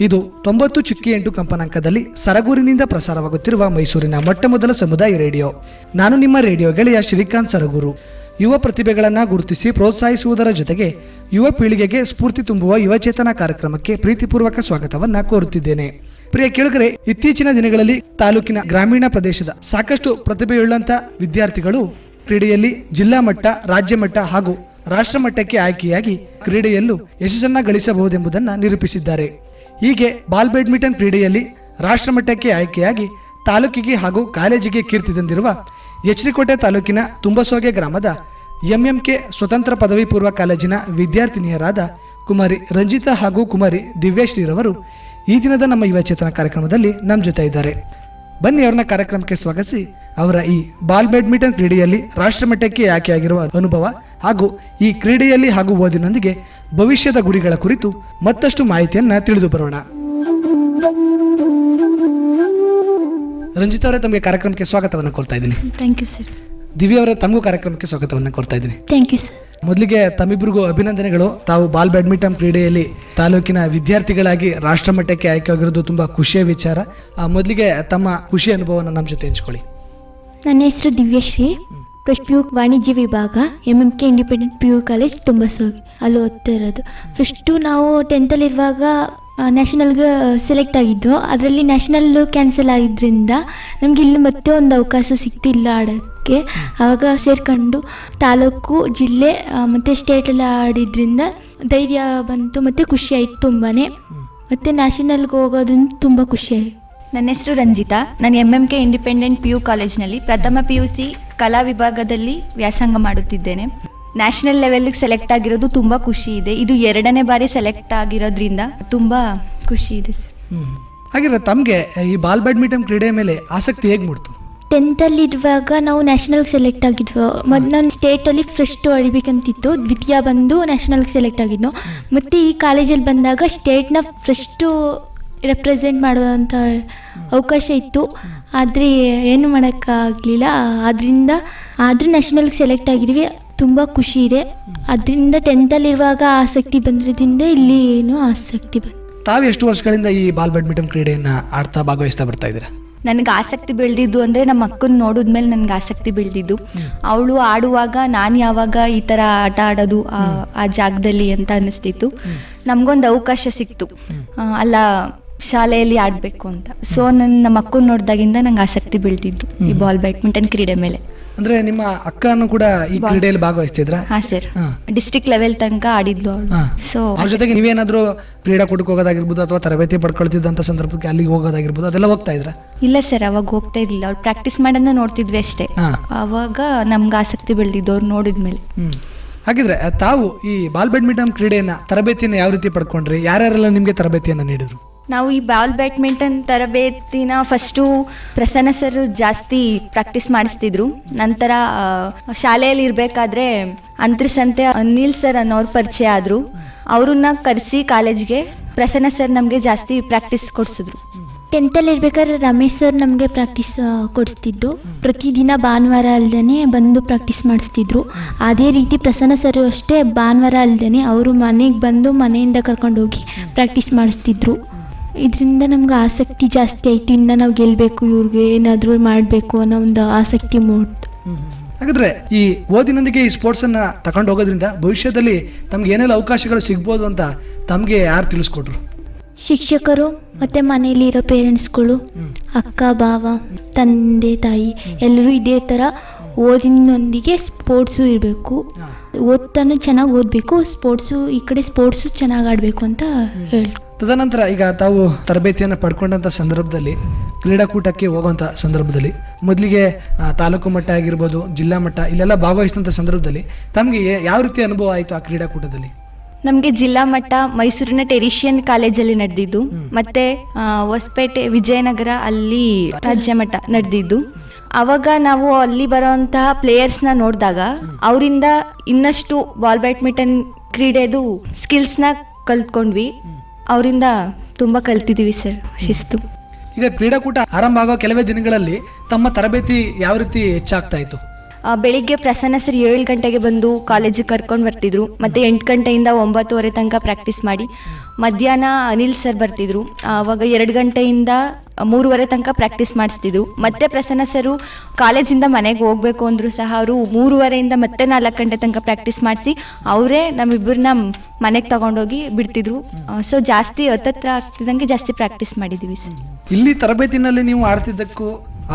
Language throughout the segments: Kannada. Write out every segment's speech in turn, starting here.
ಇದು ತೊಂಬತ್ತು ಚುಕ್ಕಿ ಎಂಟು ಕಂಪನಾಂಕದಲ್ಲಿ ಸರಗೂರಿನಿಂದ ಪ್ರಸಾರವಾಗುತ್ತಿರುವ ಮೈಸೂರಿನ ಮೊಟ್ಟಮೊದಲ ಸಮುದಾಯ ರೇಡಿಯೋ. ನಾನು ನಿಮ್ಮ ರೇಡಿಯೋ ಗೆಳೆಯ ಶ್ರೀಕಾಂತ್ ಸರಗೂರು. ಯುವ ಪ್ರತಿಭೆಗಳನ್ನು ಗುರುತಿಸಿ ಪ್ರೋತ್ಸಾಹಿಸುವುದರ ಜೊತೆಗೆ ಯುವ ಪೀಳಿಗೆಗೆ ಸ್ಫೂರ್ತಿ ತುಂಬುವ ಯುವಚೇತನ ಕಾರ್ಯಕ್ರಮಕ್ಕೆ ಪ್ರೀತಿಪೂರ್ವಕ ಸ್ವಾಗತವನ್ನ ಕೋರುತ್ತಿದ್ದೇನೆ. ಪ್ರಿಯ ಕೇಳುಗರೆ, ಇತ್ತೀಚಿನ ದಿನಗಳಲ್ಲಿ ತಾಲೂಕಿನ ಗ್ರಾಮೀಣ ಪ್ರದೇಶದ ಸಾಕಷ್ಟು ಪ್ರತಿಭೆಯುಳ್ಳಂಥ ವಿದ್ಯಾರ್ಥಿಗಳು ಕ್ರೀಡೆಯಲ್ಲಿ ಜಿಲ್ಲಾ ಮಟ್ಟ, ರಾಜ್ಯ ಮಟ್ಟ ಹಾಗೂ ರಾಷ್ಟ್ರ ಮಟ್ಟಕ್ಕೆ ಆಯ್ಕೆಯಾಗಿ ಕ್ರೀಡೆಯಲ್ಲೂ ಯಶಸ್ಸನ್ನ ಗಳಿಸಬಹುದೆಂಬುದನ್ನು ನಿರೂಪಿಸಿದ್ದಾರೆ. ಹೀಗೆ ಬಾಲ್ ಬ್ಯಾಡ್ಮಿಂಟನ್ ಕ್ರೀಡೆಯಲ್ಲಿ ರಾಷ್ಟ್ರ ಮಟ್ಟಕ್ಕೆ ಆಯ್ಕೆಯಾಗಿ ತಾಲೂಕಿಗೆ ಹಾಗೂ ಕಾಲೇಜಿಗೆ ಕೀರ್ತಿ ತಂದಿರುವ ಎಚ್ಡಿಕೋಟೆ ತಾಲೂಕಿನ ತುಂಬಸೋಗೆ ಗ್ರಾಮದ ಎಂಎಂಕೆ ಸ್ವತಂತ್ರ ಪದವಿ ಪೂರ್ವ ಕಾಲೇಜಿನ ವಿದ್ಯಾರ್ಥಿನಿಯರಾದ ಕುಮಾರಿ ರಂಜಿತಾ ಹಾಗೂ ಕುಮಾರಿ ದಿವ್ಯಾಶ್ರೀರವರು ಈ ದಿನದ ನಮ್ಮ ಯುವಚೇತನ ಕಾರ್ಯಕ್ರಮದಲ್ಲಿ ನಮ್ಮ ಜೊತೆ ಇದ್ದಾರೆ. ಬನ್ನಿ ಅವ್ರನ್ನ ಕಾರ್ಯಕ್ರಮಕ್ಕೆ ಸ್ವಾಗತಿಸಿ. ಅವರ ಈ ಬಾಲ್ ಬ್ಯಾಡ್ಮಿಂಟನ್ ಕ್ರೀಡೆಯಲ್ಲಿ ರಾಷ್ಟ್ರಮಟ್ಟಕ್ಕೆ ಆಯ್ಕೆಯಾಗಿರುವ ಅನುಭವ ಹಾಗೂ ಈ ಕ್ರೀಡೆಯಲ್ಲಿ ಹಾಗೂ ಓದಿನೊಂದಿಗೆ ಭವಿಷ್ಯದ ಗುರಿಗಳ ಕುರಿತು ಮತ್ತಷ್ಟು ಮಾಹಿತಿಯನ್ನ ತಿಳಿದು ಬರೋಣ. ರಂಜಿತ್ ಅವರೇ ತಮಗೆ ಕಾರ್ಯಕ್ರಮಕ್ಕೆ ಸ್ವಾಗತವನ್ನು ಕೋರ್ತಾ ಇದ್ದೀನಿ. ಥ್ಯಾಂಕ್ ಯು ಸರ್ ದಿವ್ಯ ಅವರೇ ತಮಗೂ ಕಾರ್ಯಕ್ರಮಕ್ಕೆ ಸ್ವಾಗತವನ್ನು ಕೋರ್ತಾ ಇದ್ದೀನಿ. ಥ್ಯಾಂಕ್ ಯು ಸರ್ ಮೊದಲಿಗೆ ತಮ್ಮಿಬ್ಬರಿಗೂ ಅಭಿನಂದನೆಗಳು. ತಾವು ಬಾಲ್ ಬ್ಯಾಡ್ಮಿಂಟನ್ ಕ್ರೀಡೆಯಲ್ಲಿ ತಾಲೂಕಿನ ವಿದ್ಯಾರ್ಥಿಗಳಾಗಿ ರಾಷ್ಟ್ರ ಮಟ್ಟಕ್ಕೆ ಆಯ್ಕೆಯಾಗಿರೋದು ತುಂಬಾ ಖುಷಿಯ ವಿಚಾರ. ಮೊದಲಿಗೆ ತಮ್ಮ ಖುಷಿ ಅನುಭವವನ್ನು ನಮ್ಮ ಜೊತೆ ಹಂಚ್ಕೊಳ್ಳಿ. ನನ್ನ ಹೆಸರು ದಿವ್ಯಶ್ರೀ. ಫಸ್ಟ್ ಪಿ ಯು ವಾಣಿಜ್ಯ ವಿಭಾಗ M M K independent P U college ತುಂಬ ಸೋಗಿ ಅಲ್ಲಿ ಓದ್ತಾ ಇರೋದು. ಫಸ್ಟು ನಾವು ಟೆಂತಲ್ಲಿರುವಾಗ ನ್ಯಾಷನಲ್ಗೆ ಸೆಲೆಕ್ಟ್ ಆಗಿದ್ದು, ಅದರಲ್ಲಿ ನ್ಯಾಷನಲ್ಲು ಕ್ಯಾನ್ಸಲ್ ಆಗಿದ್ದರಿಂದ ನಮಗೆ ಇಲ್ಲಿ ಮತ್ತೆ ಒಂದು ಅವಕಾಶ ಸಿಕ್ತು ಇಲ್ಲ ಆಡೋಕ್ಕೆ. ಆವಾಗ ಸೇರ್ಕೊಂಡು ತಾಲೂಕು, ಜಿಲ್ಲೆ ಮತ್ತು ಸ್ಟೇಟಲ್ಲಿ ಆಡಿದ್ರಿಂದ ಧೈರ್ಯ ಬಂತು, ಮತ್ತು ಖುಷಿ ಆಯಿತು ತುಂಬಾ ಮತ್ತು ನ್ಯಾಷನಲ್ಗೆ ಹೋಗೋದ್ರಿಂದ ತುಂಬ ಖುಷಿ ಆಯಿತು. ನನ್ನ ಹೆಸರು ರಂಜಿತಾ. ನಾನು M M K independent P U ಕಾಲೇಜ್ನಲ್ಲಿ ಪ್ರಥಮ ಪಿ ಯು ಸಿ ಕಲಾ ವಿಭಾಗದಲ್ಲಿ ವ್ಯಾಸಂಗ ಮಾಡುತ್ತಿದ್ದೇನೆ. ನ್ಯಾಷನಲ್ ಲೆವೆಲ್ಗೆ ಸೆಲೆಕ್ಟ್ ಆಗಿರೋದು ತುಂಬ ಖುಷಿ ಇದೆ. ಇದು ಎರಡನೇ ಬಾರಿ ಸೆಲೆಕ್ಟ್ ಆಗಿರೋದ್ರಿಂದ ತುಂಬ ಖುಷಿ ಇದೆ ಸರ್. ಹಾಗಿದ್ರೆ ತಮಗೆ ಈ ಬಾಲ್ ಬ್ಯಾಡ್ಮಿಂಟನ್ ಕ್ರೀಡೆ ಮೇಲೆ ಆಸಕ್ತಿ ಹೇಗೆ ಮೂಡ್ತು? ಟೆಂತಲ್ಲಿರುವಾಗ ನಾವು ನ್ಯಾಷನಲ್ ಸೆಲೆಕ್ಟ್ ಆಗಿದ್ವು. ಮತ್ತು ನಾನು ಸ್ಟೇಟಲ್ಲಿ ಫಸ್ಟ್ ಹೊಡಿಬೇಕಂತಿತ್ತು ದ್ವಿತೀಯ ಬಂದು ನ್ಯಾಷನಲ್ಗೆ ಸೆಲೆಕ್ಟ್ ಆಗಿದ್ನು. ಮತ್ತು ಈ ಕಾಲೇಜಲ್ಲಿ ಬಂದಾಗ ಸ್ಟೇಟ್ನ ಫಸ್ಟು ರೆಪ್ರೆಸೆಂಟ್ ಮಾಡುವಂಥ ಅವಕಾಶ ಇತ್ತು. ಆದರೆ ಏನು ಮಾಡೋಕ್ಕಾಗಲಿಲ್ಲ. ಅದರಿಂದ ಆದರೂ ನ್ಯಾಷನಲ್ಗೆ ಸೆಲೆಕ್ಟ್ ಆಗಿದ್ವಿ. ತುಂಬ ಖುಷಿ ಇದೆ. ಅದರಿಂದ ಟೆಂತಲ್ಲಿರುವಾಗ ಆಸಕ್ತಿ ಬಂದಿರೋದ್ರಿಂದ ಇಲ್ಲಿ ಏನು ಆಸಕ್ತಿ ಬಂದ ತಾವು ಎಷ್ಟು ವರ್ಷಗಳಿಂದ ಈ ಬಾಲ್ ಬ್ಯಾಡ್ಮಿಂಟನ್ ಕ್ರೀಡೆಯನ್ನ ಆಡ್ತಾ ಭಾಗವಹಿಸ್ತಾ ಬರ್ತಾ ಇದ್ದೀರಾ? ನನಗೆ ಆಸಕ್ತಿ ಬೆಳೆದಿದ್ದು ಅಂದರೆ ನಮ್ಮ ಅಕ್ಕನ ನೋಡಿದ್ಮೇಲೆ ನನಗೆ ಆಸಕ್ತಿ ಬೆಳೆದಿದ್ದು. ಅವಳು ಆಡುವಾಗ ನಾನು ಯಾವಾಗ ಈ ಥರ ಆಟ ಆಡೋದು ಆ ಆ ಜಾಗದಲ್ಲಿ ಅಂತ ಅನ್ನಿಸ್ತಿತ್ತು ನಮಗೊಂದು ಅವಕಾಶ ಸಿಕ್ತು. ಅಲ್ಲ ಶಾಲೆಯಲ್ಲಿ ಆಡಬೇಕು ಅಂತ. ಸೊ ನನ್ನ ನಮ್ಮ ಅಕ್ಕನ ನೋಡಿದಾಗಿಂದ ನಂಗೆ ಆಸಕ್ತಿ ಬೆಳೆದಿದ್ದು ಈ ಬಾಲ್ ಬ್ಯಾಡ್ಮಿಂಟನ್ ಕ್ರೀಡೆ ಮೇಲೆ. ಅಂದ್ರೆ ನಿಮ್ಮ ಅಕ್ಕನು ಕೂಡ ಈ ಕ್ರೀಡೆಯಲ್ಲಿ ಭಾಗವಹಿಸ್ತಿದ್ರ? ಹಾ ಸರ್. ಡಿಸ್ಟಿಕ್ ಲೆವೆಲ್ ತನಕ ಆಡಿದ್ಲು ಅವಳು. ಸೊ ಅವ್ರ ಜೊತೆಗೆ ನೀವೇನಾದ್ರೂ ಕ್ರೀಡಾಕೂಟಕ್ಕೆ ಹೋಗೋದಾಗಿರ್ಬೋದು ಅಥವಾ ತರಬೇತಿ ಪಡ್ಕೊಳ್ತಿದ್ದಂಥ ಸಂದರ್ಭಕ್ಕೆ ಅಲ್ಲಿಗೆ ಹೋಗೋದಾಗಿರ್ಬೋದು ಅದೆಲ್ಲ ಹೋಗ್ತಾ ಇದ್ರ? ಇಲ್ಲ ಸರ್ ಅವಾಗ ಹೋಗ್ತಾ ಇರ್ಲಿಲ್ಲ. ಅವ್ರು ಪ್ರಾಕ್ಟೀಸ್ ಮಾಡೋದನ್ನ ನೋಡ್ತಿದ್ವಿ ಅಷ್ಟೇ. ಅವಾಗ ನಮ್ಗೆ ಆಸಕ್ತಿ ಬೆಳೆದಿದ್ದು ಅವ್ರು ನೋಡಿದ್ಮೇಲೆ. ಹ್ಮ್. ಹಾಗಿದ್ರೆ ತಾವು ಈ ಬಾಲ್ ಬ್ಯಾಡ್ಮಿಂಟನ್ ಕ್ರೀಡೆಯನ್ನ ತರಬೇತಿಯನ್ನು ಯಾವ ರೀತಿ ಪಡ್ಕೊಂಡ್ರಿ? ಯಾರ್ಯಾರೆಲ್ಲ ನಿಮಗೆ ತರಬೇತಿಯನ್ನು ನೀಡಿದ್ರು? ನಾವು ಈ ಬಾಲ್ ಬ್ಯಾಡ್ಮಿಂಟನ್ ತರಬೇತಿನ ಫಸ್ಟು ಪ್ರಸನ್ನ ಸರ್ ಜಾಸ್ತಿ ಪ್ರಾಕ್ಟೀಸ್ ಮಾಡಿಸ್ತಿದ್ರು. ನಂತರ ಶಾಲೆಯಲ್ಲಿ ಇರಬೇಕಾದ್ರೆ ಅಂತರ್ಸಂತೆ ಅನಿಲ್ ಸರ್ ಅನ್ನೋರು ಪರಿಚಯ ಆದರು. ಅವ್ರನ್ನ ಕರೆಸಿ ಕಾಲೇಜ್ಗೆ ಪ್ರಸನ್ನ ಸರ್ ನಮಗೆ ಜಾಸ್ತಿ ಪ್ರಾಕ್ಟೀಸ್ ಕೊಡಿಸಿದ್ರು. ಟೆಂತಲ್ಲಿ ಇರ್ಬೇಕಾದ್ರೆ ರಮೇಶ್ ಸರ್ ನಮಗೆ ಪ್ರಾಕ್ಟೀಸ್ ಕೊಡಿಸ್ತಿದ್ದು. ಪ್ರತಿದಿನ ಭಾನುವಾರ ಅಲ್ಲದೆ ಬಂದು ಪ್ರಾಕ್ಟೀಸ್ ಮಾಡಿಸ್ತಿದ್ರು. ಅದೇ ರೀತಿ ಪ್ರಸನ್ನ ಸರ್ ಅಷ್ಟೇ ಭಾನುವಾರ ಅಲ್ಲದೆ ಅವರು ಮನೆಗೆ ಬಂದು ಮನೆಯಿಂದ ಕರ್ಕೊಂಡೋಗಿ ಪ್ರಾಕ್ಟೀಸ್ ಮಾಡಿಸ್ತಿದ್ರು. ಇದರಿಂದ ನಮ್ಗೆ ಆಸಕ್ತಿ ಜಾಸ್ತಿ ಆಯಿತು. ಇನ್ನು ನಾವು ಗೆಲ್ಲಬೇಕು ಇವ್ರಿಗೆ ಏನಾದರೂ ಮಾಡಬೇಕು ಅನ್ನೋ ಒಂದು ಆಸಕ್ತಿ ಮೂಡ್. ಹಾಗಾದ್ರೆ ಈ ಓದಿನೊಂದಿಗೆ ಈ ಸ್ಪೋರ್ಟ್ಸ್ ಅನ್ನ ತಗೊಂಡು ಹೋಗೋದ್ರಿಂದ ಭವಿಷ್ಯದಲ್ಲಿ ತಮ್ಗೆ ಏನೆಲ್ಲ ಅವಕಾಶಗಳು ಸಿಗ್ಬೋದು ಅಂತ ತಮಗೆ ಯಾರು ತಿಳಿಸ್ಕೊಟ್ರು? ಶಿಕ್ಷಕರು ಮತ್ತು ಮನೆಯಲ್ಲಿರೋ ಪೇರೆಂಟ್ಸ್ಗಳು ಅಕ್ಕ ಭಾವ ತಂದೆ ತಾಯಿ ಎಲ್ಲರೂ ಇದೇ ಥರ ಓದಿನೊಂದಿಗೆ ಸ್ಪೋರ್ಟ್ಸು ಇರಬೇಕು. ಓದ್ತಾನೆ ಚೆನ್ನಾಗಿ ಓದಬೇಕು ಸ್ಪೋರ್ಟ್ಸು ಈ ಕಡೆ ಸ್ಪೋರ್ಟ್ಸು ಚೆನ್ನಾಗಿ ಆಡಬೇಕು ಅಂತ ಹೇಳಿ ತದನಂತರ ಈಗ ತಾವು ತರಬೇತಿಯನ್ನು ಪಡ್ಕೊಂಡಂಥ ಸಂದರ್ಭದಲ್ಲಿ ಕ್ರೀಡಾಕೂಟಕ್ಕೆ ಹೋಗುವಂಥ ಸಂದರ್ಭದಲ್ಲಿ ಮೊದಲಿಗೆ ತಾಲೂಕು ಮಟ್ಟ ಆಗಿರ್ಬೋದು ಜಿಲ್ಲಾ ಮಟ್ಟ ಇಲ್ಲೆಲ್ಲ ಭಾಗವಹಿಸಿದಂಥ ಸಂದರ್ಭದಲ್ಲಿ ತಮಗೆ ಯಾವ ರೀತಿ ಅನುಭವ ಆಯಿತು ಆ ಕ್ರೀಡಾಕೂಟದಲ್ಲಿ? ನಮಗೆ ಜಿಲ್ಲಾ ಮಟ್ಟ ಮೈಸೂರಿನ ಟೆರಿಷಿಯನ್ ಕಾಲೇಜಲ್ಲಿ ನಡೆದಿದ್ದು ಮತ್ತೆ ಹೊಸಪೇಟೆ ವಿಜಯನಗರ ಅಲ್ಲಿ ರಾಜ್ಯ ಮಟ್ಟ ನಡೆದಿದ್ದು. ಅವಾಗ ನಾವು ಅಲ್ಲಿ ಬರುವಂತಹ ಪ್ಲೇಯರ್ಸ್ನ ನೋಡಿದಾಗ ಅವರಿಂದ ಇನ್ನಷ್ಟು ಬಾಲ್ ಬ್ಯಾಡ್ಮಿಂಟನ್ ಕ್ರೀಡೆದು ಸ್ಕಿಲ್ಸ್ನ ಕಲ್ತ್ಕೊಂಡ್ವಿ. ಅವರಿಂದ ತುಂಬ ಕಲ್ತಿದ್ದೀವಿ ಸರ್ ಶಿಸ್ತು. ಈಗ ಕ್ರೀಡಾಕೂಟ ಆರಂಭ ಆಗೋ ಕೆಲವೇ ದಿನಗಳಲ್ಲಿ ತಮ್ಮ ತರಬೇತಿ ಯಾವ ರೀತಿ ಹೆಚ್ಚಾಗ್ತಾ ಇತ್ತು? ಆ, ಬೆಳಿಗ್ಗೆ ಪ್ರಸನ್ನ ಸರ್ ಏಳು ಗಂಟೆಗೆ ಬಂದು ಕಾಲೇಜಿಗೆ ಕರ್ಕೊಂಡು ಬರ್ತಿದ್ರು. ಮತ್ತೆ ಎಂಟು ಗಂಟೆಯಿಂದ ಒಂಬತ್ತುವರೆ ತನಕ ಪ್ರಾಕ್ಟೀಸ್ ಮಾಡಿ. ಮಧ್ಯಾಹ್ನ ಅನಿಲ್ ಸರ್ ಬರ್ತಿದ್ರು. ಆವಾಗ ಎರಡು ಗಂಟೆಯಿಂದ ಮೂರುವರೆ ತನಕ ಪ್ರಾಕ್ಟೀಸ್ ಮಾಡಿಸ್ತಿದ್ರು. ಮತ್ತೆ ಪ್ರಸನ್ನ ಸರು ಕಾಲೇಜಿಂದ ಮನೆಗೆ ಹೋಗ್ಬೇಕು ಅಂದ್ರು ಸಹ ಅವರು ಮೂರುವರೆಯಿಂದ ಮತ್ತೆ ನಾಲ್ಕು ಗಂಟೆ ತನಕ ಪ್ರಾಕ್ಟೀಸ್ ಮಾಡಿಸಿ ಅವರೇ ನಮ್ಮಿಬ್ಬರನ್ನ ಮನೆಗೆ ತಗೊಂಡೋಗಿ ಬಿಡ್ತಿದ್ರು. ಸೊ ಜಾಸ್ತಿ ಹತ್ತತ್ರ ಆಗ್ತಿದ್ದಂಗೆ ಜಾಸ್ತಿ ಪ್ರಾಕ್ಟೀಸ್ ಮಾಡಿದ್ದೀವಿ ಸರ್ ಇಲ್ಲಿ ತರಬೇತಿನಲ್ಲಿ ನೀವು ಆಡ್ತಿದ್ದಕ್ಕೂ,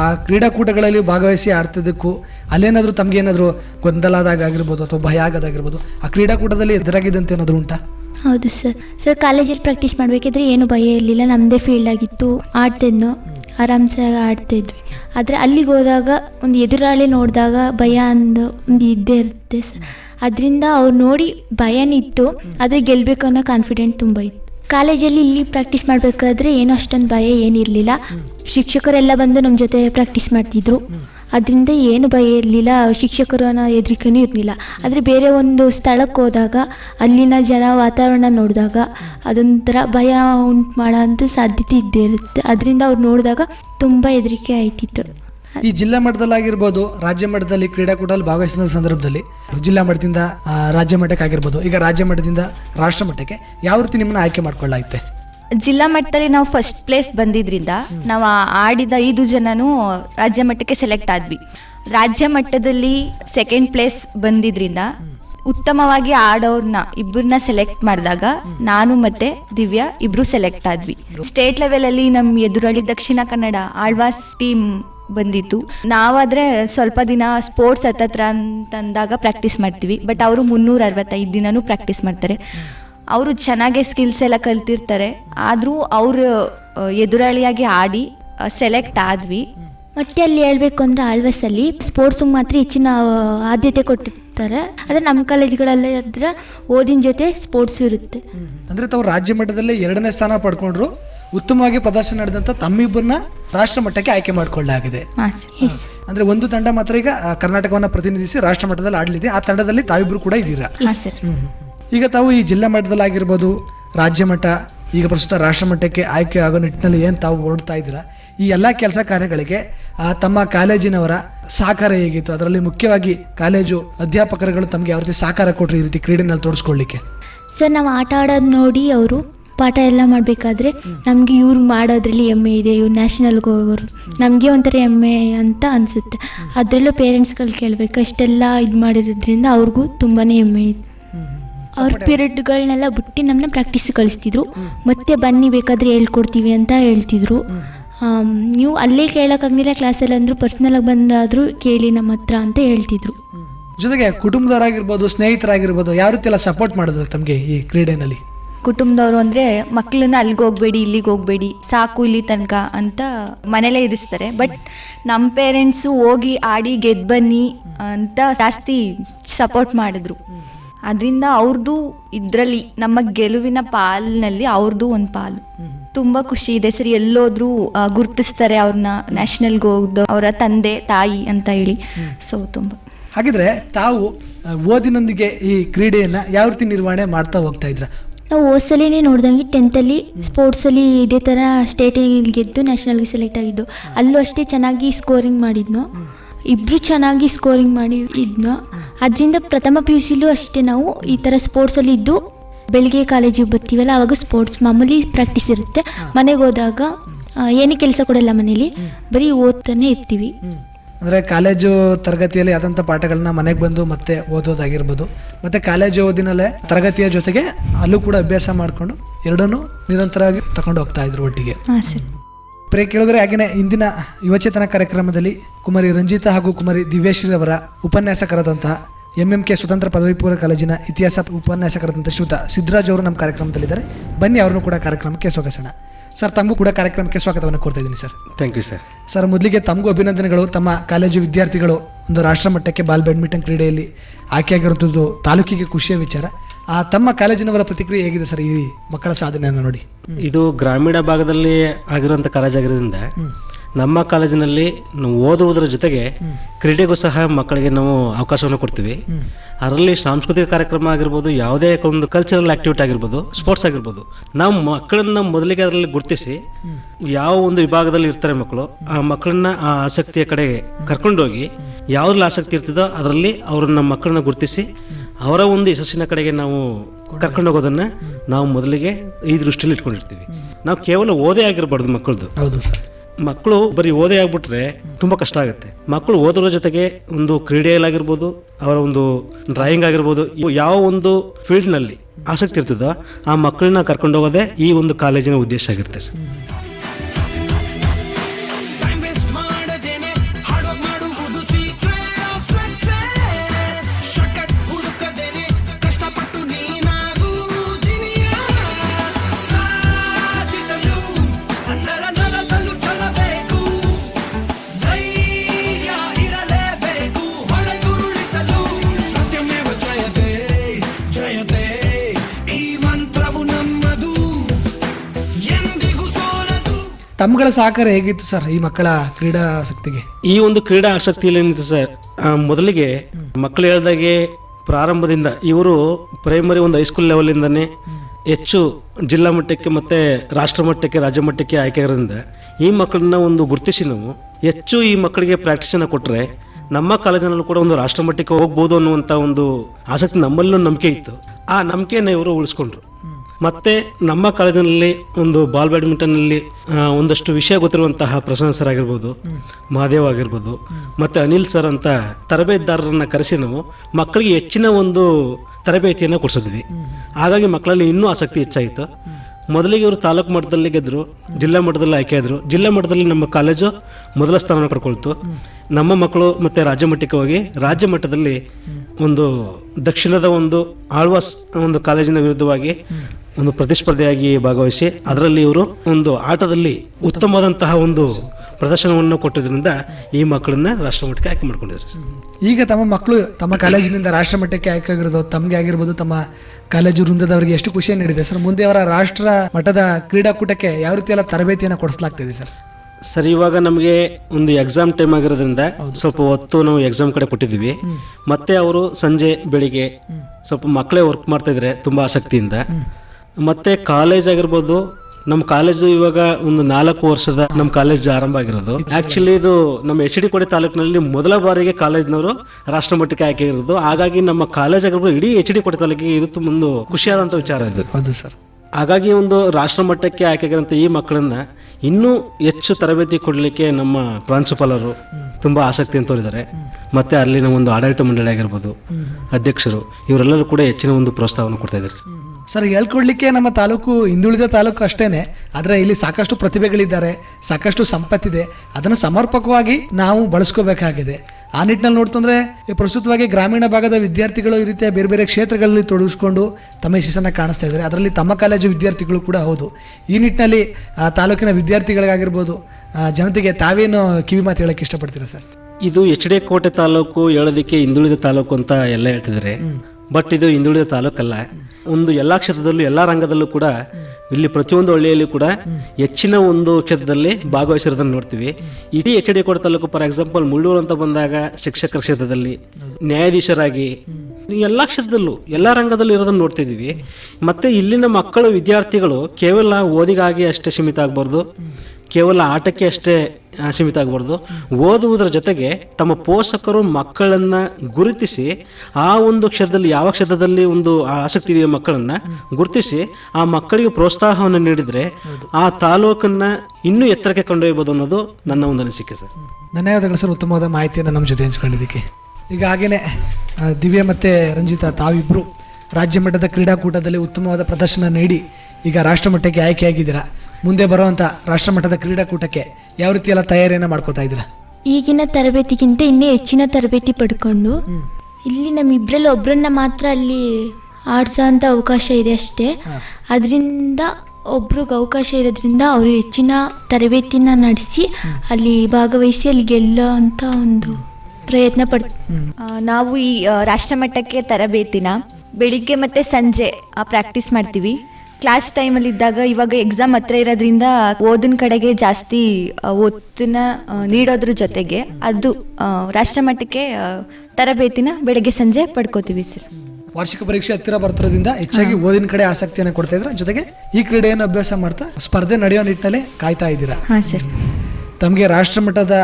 ಆ ಕ್ರೀಡಾಕೂಟಗಳಲ್ಲಿ ಭಾಗವಹಿಸಿ ಆಡ್ತಿದ್ದಕ್ಕೂ ಅಲ್ಲೇನಾದರೂ ತಮಗೇನಾದರೂ ಗೊಂದಲಾದಾಗ ಆಗಿರ್ಬೋದು ಅಥವಾ ಭಯ ಆಗೋದಾಗಿರ್ಬೋದು ಆ ಕ್ರೀಡಾಕೂಟದಲ್ಲಿ ಎದುರಾಗಿದ್ದಂತೆ ಏನಾದರೂ ಉಂಟಾ? ಹೌದು ಸರ್ ಸರ್ ಕಾಲೇಜಲ್ಲಿ ಪ್ರಾಕ್ಟೀಸ್ ಮಾಡಬೇಕಿದ್ರೆ ಏನು ಭಯ ಇರಲಿಲ್ಲ. ನಮ್ಮದೇ ಫೀಲ್ಡ್ ಆಗಿತ್ತು. ಆಡ್ತಿದ್ನೋ. ಆರಾಮ್ಸಾಗಿ ಆಡ್ತಿದ್ವಿ. ಆದರೆ ಅಲ್ಲಿಗೆ ಹೋದಾಗ ಒಂದು ಎದುರಾಳಿ ನೋಡಿದಾಗ ಭಯ ಅಂದು ಒಂದು ಇದ್ದೇ ಇರುತ್ತೆ ಸರ್ ಅದರಿಂದ ಅವ್ರು ನೋಡಿ ಭಯನಿತ್ತು. ಆದರೆ ಗೆಲ್ಲಬೇಕು ಅನ್ನೋ ಕಾನ್ಫಿಡೆಂಟ್ ತುಂಬ ಇತ್ತು. ಕಾಲೇಜಲ್ಲಿ ಇಲ್ಲಿ ಪ್ರಾಕ್ಟೀಸ್ ಮಾಡಬೇಕಾದ್ರೆ ಏನು ಅಷ್ಟೊಂದು ಭಯ ಏನಿರಲಿಲ್ಲ ಶಿಕ್ಷಕರೆಲ್ಲ ಬಂದು ನಮ್ಮ ಜೊತೆ ಪ್ರಾಕ್ಟೀಸ್ ಮಾಡ್ತಿದ್ರು. ಅದರಿಂದ ಏನು ಭಯ ಇರಲಿಲ್ಲ, ಶಿಕ್ಷಕರನ್ನ ಹೆದರಿಕೆನೂ ಇರಲಿಲ್ಲ. ಆದರೆ ಬೇರೆ ಒಂದು ಸ್ಥಳಕ್ಕೆ ಹೋದಾಗ, ಅಲ್ಲಿನ ಜನ ವಾತಾವರಣ ನೋಡಿದಾಗ ಅದೊಂಥರ ಭಯ ಉಂಟು ಮಾಡೋ ಸಾಧ್ಯತೆ ಇದ್ದೇ ಇರುತ್ತೆ. ಅದರಿಂದ ಅವ್ರು ನೋಡಿದಾಗ ತುಂಬ ಹೆದರಿಕೆ ಆಯ್ತಿತ್ತು. ಈ ಜಿಲ್ಲಾ ಮಟ್ಟದಲ್ಲಾಗಿರ್ಬೋದು ರಾಜ್ಯ ಮಟ್ಟದಲ್ಲಿ ಕ್ರೀಡಾಕೂಟದಲ್ಲಿ ಭಾಗವಹಿಸಿದ ಸಂದರ್ಭದಲ್ಲಿ ಜಿಲ್ಲಾ ಮಟ್ಟದಿಂದ ರಾಜ್ಯ ಮಟ್ಟಕ್ಕೆ ಆಗಿರ್ಬೋದು ಈಗ ರಾಜ್ಯ ಮಟ್ಟದಿಂದ ರಾಷ್ಟ್ರ ಮಟ್ಟಕ್ಕೆ ಯಾವ ರೀತಿ ನಿಮ್ಮನ್ನ ಆಯ್ಕೆ ಮಾಡ್ಕೊಳ್ಳಾಯ್ತೆ? ಜಿಲ್ಲಾ ಮಟ್ಟದಲ್ಲಿ ನಾವು ಫಸ್ಟ್ ಪ್ಲೇಸ್ ಬಂದಿದ್ರಿಂದ ನಾವು ಆಡಿದ ಐದು ಜನನು ರಾಜ್ಯ ಮಟ್ಟಕ್ಕೆ ಸೆಲೆಕ್ಟ್ ಆದ್ವಿ. ರಾಜ್ಯ ಮಟ್ಟದಲ್ಲಿ ಸೆಕೆಂಡ್ ಪ್ಲೇಸ್ ಬಂದಿದ್ರಿಂದ ಉತ್ತಮವಾಗಿ ಆಡೋರ್ನ ಇಬ್ಬರನ್ನ ಸೆಲೆಕ್ಟ್ ಮಾಡಿದಾಗ ನಾನು ಮತ್ತೆ ದಿವ್ಯಾ ಇಬ್ರು ಸೆಲೆಕ್ಟ್ ಆದ್ವಿ. ಸ್ಟೇಟ್ ಲೆವೆಲ್ ಅಲ್ಲಿ ನಮ್ಮ ಎದುರಾಳಿ ದಕ್ಷಿಣ ಕನ್ನಡ ಆಳ್ವಾಸ್ ಟೀಮ್ ಬಂದಿತ್ತು. ನಾವಾದ್ರೆ ಸ್ವಲ್ಪ ದಿನ ಸ್ಪೋರ್ಟ್ಸ್ ಹತ್ತತ್ರ ಅಂತಂದಾಗ ಪ್ರಾಕ್ಟೀಸ್ ಮಾಡ್ತೀವಿ. ಬಟ್ ಅವರು ಮುನ್ನೂರ ಅರವತ್ತೈದು ದಿನನೂ ಪ್ರಾಕ್ಟೀಸ್ ಮಾಡ್ತಾರೆ. ಅವರು ಚೆನ್ನಾಗೆ ಸ್ಕಿಲ್ಸ್ ಎಲ್ಲ ಕಲ್ತಿರ್ತಾರೆ. ಆದರೂ ಅವರು ಎದುರಾಳಿಯಾಗಿ ಆಡಿ ಸೆಲೆಕ್ಟ್ ಆದ್ವಿ. ಮತ್ತೆ ಅಲ್ಲಿ ಹೇಳಬೇಕು ಅಂದರೆ ಆಳ್ವಸಲ್ಲಿ ಸ್ಪೋರ್ಟ್ಸಿಗೆ ಮಾತ್ರ ಹೆಚ್ಚಿನ ಆದ್ಯತೆ ಕೊಟ್ಟಿರ್ತಾರೆ. ಆದರೆ ನಮ್ಮ ಕಾಲೇಜ್ಗಳಲ್ಲಿ ಆದರೆ ಓದಿನ ಜೊತೆ ಸ್ಪೋರ್ಟ್ಸು ಇರುತ್ತೆ. ಅಂದ್ರೆ ತಾವು ರಾಜ್ಯ ಮಟ್ಟದಲ್ಲೇ ಎರಡನೇ ಸ್ಥಾನ ಪಡ್ಕೊಂಡ್ರು. ಉತ್ತಮವಾಗಿ ಪ್ರದರ್ಶನ ನಡೆದಂತ ತಮ್ಮಿಬ್ಬರನ್ನ ರಾಷ್ಟ್ರ ಮಟ್ಟಕ್ಕೆ ಆಯ್ಕೆ ಮಾಡಿಕೊಳ್ಳಲಾಗಿದೆ. ಅಂದ್ರೆ ಒಂದು ತಂಡ ಮಾತ್ರ ಈಗ ಕರ್ನಾಟಕವನ್ನ ಪ್ರತಿನಿಧಿಸಿ ರಾಷ್ಟ್ರ ಮಟ್ಟದಲ್ಲಿ ಆಡಲಿದೆ. ಆ ತಂಡದಲ್ಲಿ ತಾವಿಬ್ರು ಕೂಡ ಇದ್ದೀರಾ? ಈಗ ತಾವು ಈ ಜಿಲ್ಲಾ ಮಟ್ಟದಲ್ಲಾಗಿರ್ಬೋದು ರಾಜ್ಯ ಮಟ್ಟ ಈಗ ಪ್ರಸ್ತುತ ರಾಷ್ಟ್ರ ಮಟ್ಟಕ್ಕೆ ಆಯ್ಕೆ ಆಗೋ ನಿಟ್ಟಿನಲ್ಲಿ ಏನು ತಾವು ಓಡ್ತಾ ಇದ್ದೀರಾ? ಈ ಎಲ್ಲ ಕೆಲಸ ಕಾರ್ಯಗಳಿಗೆ ತಮ್ಮ ಕಾಲೇಜಿನವರ ಸಹಕಾರ ಹೇಗಿತ್ತು? ಅದರಲ್ಲಿ ಮುಖ್ಯವಾಗಿ ಕಾಲೇಜು ಅಧ್ಯಾಪಕರುಗಳು ತಮಗೆ ಯಾವ ರೀತಿ ಸಹಕಾರ ಕೊಟ್ಟರು ಈ ರೀತಿ ಕ್ರೀಡೆನಲ್ಲಿ ತೋರಿಸ್ಕೊಳ್ಳಿಕ್ಕೆ ಸರ್ ನಾವು ಆಟ ಆಡೋದು ನೋಡಿ ಅವರು ಪಾಠ ಎಲ್ಲ ಮಾಡಬೇಕಾದ್ರೆ ನಮಗೆ ಇವ್ರು ಮಾಡೋದ್ರಲ್ಲಿ ಹೆಮ್ಮೆ ಇದೆ, ಇವ್ರು ನ್ಯಾಷನಲ್ಗೆ ಹೋಗೋರು. ನಮಗೆ ಒಂಥರ ಹೆಮ್ಮೆ ಅಂತ ಅನಿಸುತ್ತೆ. ಅದರಲ್ಲೂ ಪೇರೆಂಟ್ಸ್ಗಳು ಕೇಳಬೇಕು ಅಷ್ಟೆಲ್ಲ ಇದು ಮಾಡಿರೋದ್ರಿಂದ ಅವ್ರಿಗೂ ತುಂಬಾ ಹೆಮ್ಮೆ ಇದೆ. ಅವ್ರ ಪಿರಿಯಡ್ಗಳನ್ನೆಲ್ಲ ಬಿಟ್ಟು ನಮ್ಮನ್ನ ಪ್ರಾಕ್ಟೀಸ್ ಕಳಿಸ್ತಿದ್ರು. ಮತ್ತೆ ಬನ್ನಿ ಬೇಕಾದರೆ ಹೇಳ್ಕೊಡ್ತೀವಿ ಅಂತ ಹೇಳ್ತಿದ್ರು. ನೀವು ಅಲ್ಲೇ ಕೇಳೋಕ್ಕಾಗಲಿಲ್ಲ ಕ್ಲಾಸಲ್ಲಿ ಅಂದರೂ ಪರ್ಸ್ನಲಾಗಿ ಬಂದಾದರೂ ಕೇಳಿ ನಮ್ಮ ಹತ್ರ ಅಂತ ಹೇಳ್ತಿದ್ರು. ಜೊತೆಗೆ ಕುಟುಂಬದವರಾಗಿರ್ಬೋದು, ಸ್ನೇಹಿತರಾಗಿರ್ಬೋದು, ಯಾವ ರೀತಿ ಎಲ್ಲ ಸಪೋರ್ಟ್ ಮಾಡಿದ್ರು ತಮಗೆ ಈ ಕ್ರೀಡೆನಲ್ಲಿ? ಕುಟುಂಬದವರು ಅಂದರೆ ಮಕ್ಕಳನ್ನ ಅಲ್ಲಿಗೆ ಹೋಗ್ಬೇಡಿ, ಇಲ್ಲಿಗೆ ಹೋಗ್ಬೇಡಿ, ಸಾಕು ಇಲ್ಲಿ ತನಕ ಅಂತ ಮನೇಲೇ ಇರಿಸ್ತಾರೆ. ಬಟ್ ನಮ್ಮ ಪೇರೆಂಟ್ಸು ಹೋಗಿ ಆಡಿ ಗೆದ್ದು ಬನ್ನಿ ಅಂತ ಜಾಸ್ತಿ ಸಪೋರ್ಟ್ ಮಾಡಿದ್ರು. ಅದರಿಂದ ಅವ್ರದ್ದು ಇದರಲ್ಲಿ, ನಮ್ಮ ಗೆಲುವಿನ ಪಾಲಿನಲ್ಲಿ ಅವ್ರದ್ದು ಒಂದು ಪಾಲು. ತುಂಬ ಖುಷಿ ಇದೆ. ಸರಿ, ಎಲ್ಲೋದ್ರೂ ಗುರುತಿಸ್ತಾರೆ ಅವ್ರನ್ನ ನ್ಯಾಷನಲ್ಗೆ ಹೋಗ್ದು, ಅವರ ತಂದೆ, ತಾಯಿ ಅಂತ ಹೇಳಿ. ಸೊ ತುಂಬ. ಹಾಗಿದ್ರೆ ತಾವು ಓದಿನೊಂದಿಗೆ ಈ ಕ್ರೀಡೆಯನ್ನು ಯಾವ ರೀತಿ ನಿರ್ವಹಣೆ ಮಾಡ್ತಾ ಹೋಗ್ತಾ ಇದ್ರ? ನಾವು ಓದ್ಸಲೇ ನೋಡ್ದಂಗೆ ಟೆಂತಲ್ಲಿ ಸ್ಪೋರ್ಟ್ಸಲ್ಲಿ ಇದೇ ಥರ ಸ್ಟೇಟಿಗೆ ಗೆದ್ದು ನ್ಯಾಷನಲ್ಗೆ ಸೆಲೆಕ್ಟ್ ಆಗಿದ್ದು. ಅಲ್ಲೂ ಅಷ್ಟೇ ಚೆನ್ನಾಗಿ ಸ್ಕೋರಿಂಗ್ ಮಾಡಿದ್ನು. ಇಬ್ಬರು ಚೆನ್ನಾಗಿ ಸ್ಕೋರಿಂಗ್ ಮಾಡಿ ಇದ್ನು. ಅದರಿಂದ ಪ್ರಥಮ ಪಿ ಯು ಸಿಲೂ ಅಷ್ಟೇ ನಾವು ಈ ಥರ ಸ್ಪೋರ್ಟ್ಸಲ್ಲಿ ಇದ್ದು ಬೆಳಗ್ಗೆ ಕಾಲೇಜಿಗೆ ಬರ್ತೀವಲ್ಲ ಆವಾಗ ಸ್ಪೋರ್ಟ್ಸ್ ಮಾಮೂಲಿ ಪ್ರಾಕ್ಟೀಸ್ ಇರುತ್ತೆ. ಮನೆಗೆ ಹೋದಾಗ ಏನೇ ಕೆಲಸ ಕೊಡಲ್ಲ ಮನೇಲಿ, ಬರೀ ಓದ್ತಾನೆ ಇರ್ತೀವಿ. ಅಂದ್ರೆ ಕಾಲೇಜು ತರಗತಿಯಲ್ಲಿ ಆದಂಥ ಪಾಠಗಳನ್ನ ಮನೆಗೆ ಬಂದು ಮತ್ತೆ ಓದೋದಾಗಿರ್ಬೋದು. ಮತ್ತೆ ಕಾಲೇಜು ಓದಿನಲ್ಲೇ ತರಗತಿಯ ಜೊತೆಗೆ ಅಲ್ಲೂ ಕೂಡ ಅಭ್ಯಾಸ ಮಾಡಿಕೊಂಡು ಎರಡನ್ನೂ ನಿರಂತರವಾಗಿ ತಗೊಂಡು ಹೋಗ್ತಾ ಇದ್ರು ಒಟ್ಟಿಗೆ. ಪ್ರೇ ಕೇಳಿದ್ರೆ ಹಾಗೆಯೇ ಇಂದಿನ ಯುವಚೇತನ ಕಾರ್ಯಕ್ರಮದಲ್ಲಿ ಕುಮಾರಿ ರಂಜಿತಾ ಹಾಗೂ ಕುಮಾರಿ ದಿವ್ಯಶ್ರೀ ಅವರ ಉಪನ್ಯಾಸಕರಾದಂತಹ ಎಂ ಎಂ ಕೆ ಸ್ವತಂತ್ರ ಪದವಿ ಪೂರ್ವ ಕಾಲೇಜಿನ ಇತಿಹಾಸ ಉಪನ್ಯಾಸಕರಾದಂಥ ಶ್ರೀಯುತ ಸಿದ್ದರಾಜ್ ಅವರು ನಮ್ಮ ಕಾರ್ಯಕ್ರಮದಲ್ಲಿದ್ದಾರೆ. ಬನ್ನಿ ಅವರನ್ನು ಕೂಡ ಕಾರ್ಯಕ್ರಮಕ್ಕೆ ಸ್ವಾಗತಿಸೋಣ. ಸರ್ ತಮಗೂ ಕೂಡ ಕಾರ್ಯಕ್ರಮಕ್ಕೆ ಸ್ವಾಗತವನ್ನು ಕೋರ್ತಾ ಇದ್ದೀನಿ sir. Thank you sir sir ಮೊದಲಿಗೆ ತಮಗೂ ಅಭಿನಂದನೆಗಳು. ತಮ್ಮ ಕಾಲೇಜು ವಿದ್ಯಾರ್ಥಿಗಳು ಒಂದು ರಾಷ್ಟ್ರ ಮಟ್ಟಕ್ಕೆ ಬಾಲ್ ಬ್ಯಾಡ್ಮಿಂಟನ್ ಕ್ರೀಡೆಯಲ್ಲಿ ಆಯ್ಕೆಯಾಗಿರುವಂಥದ್ದು ತಾಲೂಕಿಗೆ ಖುಷಿಯ ವಿಚಾರ. ಆ ತಮ್ಮ ಕಾಲೇಜಿನವರ ಪ್ರತಿಕ್ರಿಯೆ ಹೇಗಿದೆ ಸರ್ ಈ ಮಕ್ಕಳ ಸಾಧನೆಯನ್ನು ನೋಡಿ? ಇದು ಗ್ರಾಮೀಣ ಭಾಗದಲ್ಲಿ ಆಗಿರುವಂಥ ಕಾಲೇಜ್ ಆಗಿರೋದ್ರಿಂದ ನಮ್ಮ ಕಾಲೇಜಿನಲ್ಲಿ ನಾವು ಓದುವುದರ ಜೊತೆಗೆ ಕ್ರೀಡೆಗೂ ಸಹ ಮಕ್ಕಳಿಗೆ ನಾವು ಅವಕಾಶವನ್ನು ಕೊಡ್ತೀವಿ. ಅದರಲ್ಲಿ ಸಾಂಸ್ಕೃತಿಕ ಕಾರ್ಯಕ್ರಮ ಆಗಿರ್ಬೋದು ಯಾವುದೇ ಒಂದು ಕಲ್ಚರಲ್ ಆಕ್ಟಿವಿಟಿ ಆಗಿರ್ಬೋದು ಸ್ಪೋರ್ಟ್ಸ್ ಆಗಿರ್ಬೋದು ನಾವು ಮಕ್ಕಳನ್ನ ಮೊದಲಿಗೆ ಅದರಲ್ಲಿ ಗುರುತಿಸಿ ಯಾವ ಒಂದು ವಿಭಾಗದಲ್ಲಿ ಇರ್ತಾರೆ ಮಕ್ಕಳು ಆ ಮಕ್ಕಳನ್ನ ಆ ಆಸಕ್ತಿಯ ಕಡೆಗೆ ಕರ್ಕೊಂಡೋಗಿ ಯಾವ್ದ್ರಲ್ಲಿ ಆಸಕ್ತಿ ಇರ್ತದೋ ಅದರಲ್ಲಿ ಅವ್ರನ್ನ ಮಕ್ಕಳನ್ನ ಗುರುತಿಸಿ ಅವರ ಒಂದು ಯಶಸ್ಸಿನ ಕಡೆಗೆ ನಾವು ಕರ್ಕೊಂಡು ಹೋಗೋದನ್ನ ನಾವು ಮೊದಲಿಗೆ ಈ ದೃಷ್ಟಿಯಲ್ಲಿ ಇಟ್ಕೊಂಡಿರ್ತೀವಿ. ನಾವು ಕೇವಲ ಓದೇ ಆಗಿರಬಾರ್ದು ಮಕ್ಕಳದು. ಹೌದು ಸರ್. ಮಕ್ಕಳು ಬರೀ ಓದೇ ಆಗ್ಬಿಟ್ರೆ ತುಂಬಾ ಕಷ್ಟ ಆಗುತ್ತೆ. ಮಕ್ಕಳು ಓದೋದ್ರ ಜೊತೆಗೆ ಒಂದು ಕ್ರೀಡೆಯಲ್ಲಾಗಿರ್ಬೋದು, ಅವರ ಒಂದು ಡ್ರಾಯಿಂಗ್ ಆಗಿರ್ಬೋದು ಯಾವ ಒಂದು ಫೀಲ್ಡ್ನಲ್ಲಿ ಆಸಕ್ತಿ ಇರ್ತದೋ ಆ ಮಕ್ಕಳನ್ನ ಕರ್ಕೊಂಡು ಹೋಗೋದೇ ಈ ಒಂದು ಕಾಲೇಜಿನ ಉದ್ದೇಶ ಆಗಿರುತ್ತೆ ಸರ್. ತಮ್ಮಗಳ ಸಹಕಾರ ಹೇಗಿತ್ತು ಸರ್ ಈ ಮಕ್ಕಳ ಕ್ರೀಡಾ ಆಸಕ್ತಿಗೆ? ಈ ಒಂದು ಕ್ರೀಡಾ ಆಸಕ್ತಿಯಲ್ಲಿ ಏನಿತ್ತು ಸರ್ ಮೊದಲಿಗೆ ಮಕ್ಕಳು ಹೇಳ್ದಾಗೆ ಪ್ರಾರಂಭದಿಂದ ಇವರು ಪ್ರೈಮರಿ ಒಂದು ಹೈಸ್ಕೂಲ್ ಲೆವೆಲಿಂದನೇ ಹೆಚ್ಚು ಜಿಲ್ಲಾ ಮಟ್ಟಕ್ಕೆ ಮತ್ತೆ ರಾಷ್ಟ್ರ ಮಟ್ಟಕ್ಕೆ, ರಾಜ್ಯ ಮಟ್ಟಕ್ಕೆ ಆಯ್ಕೆಯಾಗೋದ್ರಿಂದ ಈ ಮಕ್ಕಳನ್ನ ಒಂದು ಗುರುತಿಸಿ ನಾವು ಹೆಚ್ಚು ಈ ಮಕ್ಕಳಿಗೆ ಪ್ರಾಕ್ಟೀಸನ್ನು ಕೊಟ್ಟರೆ ನಮ್ಮ ಕಾಲೇಜಿನಲ್ಲೂ ಕೂಡ ಒಂದು ರಾಷ್ಟ್ರ ಮಟ್ಟಕ್ಕೆ ಹೋಗ್ಬೋದು ಅನ್ನುವಂಥ ಒಂದು ಆಸಕ್ತಿ ನಮ್ಮಲ್ಲೂ ನಂಬಿಕೆ ಇತ್ತು. ಆ ನಂಬಿಕೆಯನ್ನು ಇವರು ಉಳಿಸ್ಕೊಂಡ್ರು. ಮತ್ತೆ ನಮ್ಮ ಕಾಲೇಜಿನಲ್ಲಿ ಒಂದು ಬಾಲ್ ಬ್ಯಾಡ್ಮಿಂಟನ್ನಲ್ಲಿ ಒಂದಷ್ಟು ವಿಷಯ ಗೊತ್ತಿರುವಂತಹ ಪ್ರಸನ್ನ ಸರ್ ಆಗಿರ್ಬೋದು, ಮಹಾದೇವ್ ಆಗಿರ್ಬೋದು, ಮತ್ತೆ ಅನಿಲ್ ಸರ್ ಅಂತ ತರಬೇತಿದಾರರನ್ನು ಕರೆಸಿ ನಾವು ಮಕ್ಕಳಿಗೆ ಹೆಚ್ಚಿನ ಒಂದು ತರಬೇತಿಯನ್ನು ಕೊಡಿಸಿದ್ವಿ. ಹಾಗಾಗಿ ಮಕ್ಕಳಲ್ಲಿ ಇನ್ನೂ ಆಸಕ್ತಿ ಹೆಚ್ಚಾಯಿತು. ಮೊದಲಿಗೆ ಇವರು ತಾಲೂಕು ಮಟ್ಟದಲ್ಲಿ ಗೆದ್ದರು ಜಿಲ್ಲಾ ಮಟ್ಟದಲ್ಲಿ ಆಯ್ಕೆ ಆದರು. ಜಿಲ್ಲಾ ಮಟ್ಟದಲ್ಲಿ ನಮ್ಮ ಕಾಲೇಜು ಮೊದಲ ಸ್ಥಾನ ಪಡ್ಕೊಳ್ತು. ನಮ್ಮ ಮಕ್ಕಳು ಮತ್ತೆ ರಾಜ್ಯ ಮಟ್ಟಕ್ಕೆ ಹೋಗಿ ರಾಜ್ಯ ಮಟ್ಟದಲ್ಲಿ ಒಂದು ದಕ್ಷಿಣದ ಒಂದು ಆಳ್ವಾಸ್ ಒಂದು ಕಾಲೇಜಿನ ವಿರುದ್ಧವಾಗಿ ಒಂದು ಪ್ರತಿಸ್ಪರ್ಧೆಯಾಗಿ ಭಾಗವಹಿಸಿ ಅದರಲ್ಲಿ ಇವರು ಒಂದು ಆಟದಲ್ಲಿ ಉತ್ತಮವಾದಂತಹ ಒಂದು ಪ್ರದರ್ಶನವನ್ನು ಕೊಟ್ಟಿದ್ದರಿಂದ ಈ ಮಕ್ಕಳನ್ನ ರಾಷ್ಟ್ರಮಟ್ಟಕ್ಕೆ ಆಯ್ಕೆ ಮಾಡ್ಕೊಂಡಿದ್ರು. ಈಗ ತಮ್ಮ ಮಕ್ಕಳು ತಮ್ಮ ಕಾಲೇಜಿನಿಂದ ರಾಷ್ಟ್ರ ಮಟ್ಟಕ್ಕೆ ಆಯ್ಕೆ ಆಗಿರೋದು ತಮಗೆ ಆಗಿರ್ಬೋದು ತಮ್ಮ ಕಾಲೇಜು ವೃಂದದವರಿಗೆ ಎಷ್ಟು ಖುಷಿಯನ್ನು ನೀಡಿದೆ ಸರ್? ಮುಂದೆ ಅವರ ರಾಷ್ಟ್ರ ಮಟ್ಟದ ಕ್ರೀಡಾಕೂಟಕ್ಕೆ ಯಾವ ರೀತಿ ಎಲ್ಲ ತರಬೇತಿಯನ್ನು ಕೊಡಿಸಲಾಗ್ತಿದೆ ಸರ್? ಸರ್ ಇವಾಗ ನಮಗೆ ಒಂದು ಎಕ್ಸಾಮ್ ಟೈಮ್ ಆಗಿರೋದ್ರಿಂದ ಸ್ವಲ್ಪ ಹೊತ್ತು ನಾವು ಎಕ್ಸಾಮ್ ಕಡೆ ಕೊಟ್ಟಿದ್ದೀವಿ. ಮತ್ತೆ ಅವರು ಸಂಜೆ ಬೆಳಿಗ್ಗೆ ಸ್ವಲ್ಪ ಮಕ್ಕಳೇ ವರ್ಕ್ ಮಾಡ್ತಾ ಇದ್ದಾರೆ ತುಂಬ ಆಸಕ್ತಿಯಿಂದ. ಮತ್ತೆ ಕಾಲೇಜ್ ಆಗಿರ್ಬೋದು ನಮ್ಮ ಕಾಲೇಜು ಇವಾಗ ಒಂದು ನಾಲ್ಕು ವರ್ಷದ ನಮ್ಮ ಕಾಲೇಜ್ ಆರಂಭ ಆಗಿರೋದು. ಆಕ್ಚುಲಿ ಇದು ನಮ್ಮ ಎಚ್ ಡಿ ಕೋಟೆ ತಾಲೂಕಿನಲ್ಲಿ ಮೊದಲ ಬಾರಿಗೆ ಕಾಲೇಜ್ನವರು ರಾಷ್ಟ್ರ ಮಟ್ಟಕ್ಕೆ ಆಯ್ಕೆ ಆಗಿರೋದು ಹಾಗಾಗಿ ನಮ್ಮ ಕಾಲೇಜ್ ಆಗಿರ್ಬೋದು ಇಡೀ ಎಚ್ ಡಿ ಕೋಟೆ ತಾಲೂಕಿಗೆ ಇದು ತುಂಬ ಒಂದು ಖುಷಿಯಾದಂಥ ವಿಚಾರ ಇದು. ಹೌದು ಸರ್. ಹಾಗಾಗಿ ಒಂದು ರಾಷ್ಟ್ರ ಮಟ್ಟಕ್ಕೆ ಆಯ್ಕೆಗಿರಂಥ ಈ ಮಕ್ಕಳನ್ನ ಇನ್ನೂ ಹೆಚ್ಚು ತರಬೇತಿ ಕೊಡಲಿಕ್ಕೆ ನಮ್ಮ ಪ್ರಾಂಶುಪಾಲರು ತುಂಬ ಆಸಕ್ತಿಯನ್ನು ತೋರಿದ್ದಾರೆ ಮತ್ತೆ ಅಲ್ಲಿನ ಒಂದು ಆಡಳಿತ ಮಂಡಳಿ ಆಗಿರ್ಬೋದು ಅಧ್ಯಕ್ಷರು ಇವರೆಲ್ಲರೂ ಕೂಡ ಹೆಚ್ಚಿನ ಒಂದು ಪ್ರೋತ್ಸಾಹವನ್ನು ಕೊಡ್ತಾ ಇದ್ದಾರೆ. ಸರ್ ಹೇಳ್ಕೊಡ್ಲಿಕ್ಕೆ ನಮ್ಮ ತಾಲೂಕು ಹಿಂದುಳಿದ ತಾಲೂಕು ಅಷ್ಟೇನೆ. ಆದರೆ ಇಲ್ಲಿ ಸಾಕಷ್ಟು ಪ್ರತಿಭೆಗಳಿದ್ದಾರೆ ಸಾಕಷ್ಟು ಸಂಪತ್ತಿದೆ. ಅದನ್ನು ಸಮರ್ಪಕವಾಗಿ ನಾವು ಬಳಸ್ಕೋಬೇಕಾಗಿದೆ. ಆ ನಿಟ್ಟಿನಲ್ಲಿ ನೋಡ್ತಂದ್ರೆ ಈ ಪ್ರಸ್ತುತವಾಗಿ ಗ್ರಾಮೀಣ ಭಾಗದ ವಿದ್ಯಾರ್ಥಿಗಳು ಈ ರೀತಿಯ ಬೇರೆ ಬೇರೆ ಕ್ಷೇತ್ರಗಳಲ್ಲಿ ತೊಡಗಿಸ್ಕೊಂಡು ತಮ್ಮ ಯಶಸ್ಸನ್ನು ಕಾಣಿಸ್ತಾ ಇದ್ದಾರೆ. ಅದರಲ್ಲಿ ತಮ್ಮ ಕಾಲೇಜು ವಿದ್ಯಾರ್ಥಿಗಳು ಕೂಡ ಹೌದು. ಈ ನಿಟ್ಟಿನಲ್ಲಿ ಆ ತಾಲೂಕಿನ ವಿದ್ಯಾರ್ಥಿಗಳಿಗಾಗಿರ್ಬೋದು ಜನತೆಗೆ ತಾವೇನು ಕಿವಿ ಮಾತು ಹೇಳಕ್ಕೆ ಇಷ್ಟಪಡ್ತೀರಾ ಸರ್? ಇದು ಎಚ್ ಡಿ ಕೋಟೆ ತಾಲೂಕು ಹೇಳೋದಕ್ಕೆ ಹಿಂದುಳಿದ ತಾಲೂಕು ಅಂತ ಎಲ್ಲ ಹೇಳ್ತಿದ್ದಾರೆ. ಬಟ್ ಇದು ಹಿಂದುಳಿದ ತಾಲೂಕಲ್ಲ. ಒಂದು ಎಲ್ಲ ಕ್ಷೇತ್ರದಲ್ಲೂ, ಎಲ್ಲ ರಂಗದಲ್ಲೂ ಕೂಡ ಇಲ್ಲಿ ಪ್ರತಿಯೊಂದು ಹಳ್ಳಿಯಲ್ಲಿ ಕೂಡ ಹೆಚ್ಚಿನ ಒಂದು ಕ್ಷೇತ್ರದಲ್ಲಿ ಭಾಗವಹಿಸಿರೋದನ್ನು ನೋಡ್ತೀವಿ. ಇಡೀ ಎಚ್ ಡಿ ಕೋಟೆ ತಾಲೂಕು ಫಾರ್ ಎಕ್ಸಾಂಪಲ್ ಮುಳ್ಳೂರು ಅಂತ ಬಂದಾಗ ಶಿಕ್ಷಕರ ಕ್ಷೇತ್ರದಲ್ಲಿ, ನ್ಯಾಯಾಧೀಶರಾಗಿ ಎಲ್ಲ ಕ್ಷೇತ್ರದಲ್ಲೂ, ಎಲ್ಲ ರಂಗದಲ್ಲೂ ಇರೋದನ್ನು ನೋಡ್ತಿದ್ದೀವಿ ಮತ್ತೆ ಇಲ್ಲಿನ ಮಕ್ಕಳು, ವಿದ್ಯಾರ್ಥಿಗಳು ಕೇವಲ ಓದಿಗಾಗಿ ಅಷ್ಟೇ ಸೀಮಿತ ಆಗಬಾರ್ದು. ಕೇವಲ ಆಟಕ್ಕೆ ಅಷ್ಟೇ ಸೀಮಿತ ಆಗಬಾರ್ದು ಓದುವುದರ ಜೊತೆಗೆ ತಮ್ಮ ಪೋಷಕರು ಮಕ್ಕಳನ್ನ ಗುರುತಿಸಿ ಆ ಒಂದು ಕ್ಷೇತ್ರದಲ್ಲಿ ಯಾವ ಕ್ಷೇತ್ರದಲ್ಲಿ ಒಂದು ಆಸಕ್ತಿ ಇದೆಯೋ ಮಕ್ಕಳನ್ನ ಗುರುತಿಸಿ ಆ ಮಕ್ಕಳಿಗೆ ಪ್ರೋತ್ಸಾಹವನ್ನು ನೀಡಿದರೆ ಆ ತಾಲೂಕನ್ನು ಇನ್ನೂ ಎತ್ತರಕ್ಕೆ ಕೊಂಡೊಯ್ಯಬಹುದು ಅನ್ನೋದು ನನ್ನ ಒಂದು ಅನಿಸಿಕೆ ಸರ್. ಧನ್ಯವಾದಗಳು ಸರ್ ಉತ್ತಮವಾದ ಮಾಹಿತಿಯನ್ನು ನಮ್ಮ ಜೊತೆ ಹಂಚ್ಕೊಂಡಿದ್ದಕ್ಕೆ. ಈಗ ಹಾಗೇನೆ ದಿವ್ಯ ಮತ್ತು ರಂಜಿತಾ ತಾವಿಬ್ಬರು ರಾಜ್ಯ ಮಟ್ಟದ ಕ್ರೀಡಾಕೂಟದಲ್ಲಿ ಉತ್ತಮವಾದ ಪ್ರದರ್ಶನ ನೀಡಿ ಈಗ ರಾಷ್ಟ್ರ ಮಟ್ಟಕ್ಕೆ ಆಯ್ಕೆಯಾಗಿದ್ದೀರಾ. ಮುಂದೆ ಬರುವಂಥ ರಾಷ್ಟ್ರಮಟ್ಟದ ಕ್ರೀಡಾಕೂಟಕ್ಕೆ ಯಾವ ರೀತಿ ಎಲ್ಲ ತಯಾರಿಯನ್ನು ಮಾಡ್ಕೋತಾ ಇದ್ದೀರಾ? ಈಗಿನ ತರಬೇತಿಗಿಂತ ಇನ್ನೇ ಹೆಚ್ಚಿನ ತರಬೇತಿ ಪಡ್ಕೊಂಡು ಇಲ್ಲಿ ನಮ್ಮಿಬ್ಬರಲ್ಲಿ ಒಬ್ಬರನ್ನ ಮಾತ್ರ ಅಲ್ಲಿ ಆಡ್ಸೋ ಅಂತ ಅವಕಾಶ ಇದೆ ಅಷ್ಟೇ. ಅದರಿಂದ ಒಬ್ರಿಗೆ ಅವಕಾಶ ಇರೋದ್ರಿಂದ ಅವರು ಹೆಚ್ಚಿನ ತರಬೇತಿನ ನಡೆಸಿ ಅಲ್ಲಿ ಭಾಗವಹಿಸಿ ಅಲ್ಲಿ ಗೆಲ್ಲೋ ಅಂತ ಒಂದು ಪ್ರಯತ್ನ ಪಡ್ ಆ, ನಾವು ಈ ಆ, ರಾಷ್ಟ್ರಮಟ್ಟಕ್ಕೆ ತರಬೇತಿನ ಬೆಳಿಗ್ಗೆ ಮತ್ತೆ ಸಂಜೆ ಪ್ರಾಕ್ಟೀಸ್ ಮಾಡ್ತೀವಿ. ಕ್ಲಾಸ್ ಟೈಮಲ್ಲಿ ಇದ್ದಾಗ ಇವಾಗ ಎಕ್ಸಾಮ್ ಹತ್ರ ಇರೋದ್ರಿಂದ ಓದಿನ ಕಡೆಗೆ ಜಾಸ್ತಿ ಒತ್ತಿನ ಒತ್ತನ್ನ ನೀಡೋದ್ರ ಜೊತೆಗೆ ಅದು ರಾಷ್ಟ್ರಮಟ್ಟಕ್ಕೆ ತರಬೇತಿನ ಬೆಳಗ್ಗೆ ಸಂಜೆ ಪಡ್ಕೋತೀವಿ ಸರ್ ವಾರ್ಷಿಕ ಪರೀಕ್ಷೆ ಹತ್ತಿರ ಬರ್ತಿರೋದ್ರಿಂದ ಹೆಚ್ಚಾಗಿ ಓದಿನ ಕಡೆ ಆಸಕ್ತಿಯನ್ನು ಕೊಡ್ತಾ ಇದ್ರ. ಜೊತೆಗೆ ಈ ಕ್ರೀಡೆಯನ್ನು ಅಭ್ಯಾಸ ಮಾಡ್ತಾ ಸ್ಪರ್ಧೆ ನಡೆಯೋ ನಿಟ್ಟಿನಲ್ಲಿ ಕಾಯ್ತಾ ಇದ್ದೀರಾ? ಹಾಂ ಸರ್ ತಮಗೆ ರಾಷ್ಟ್ರಮಟ್ಟದ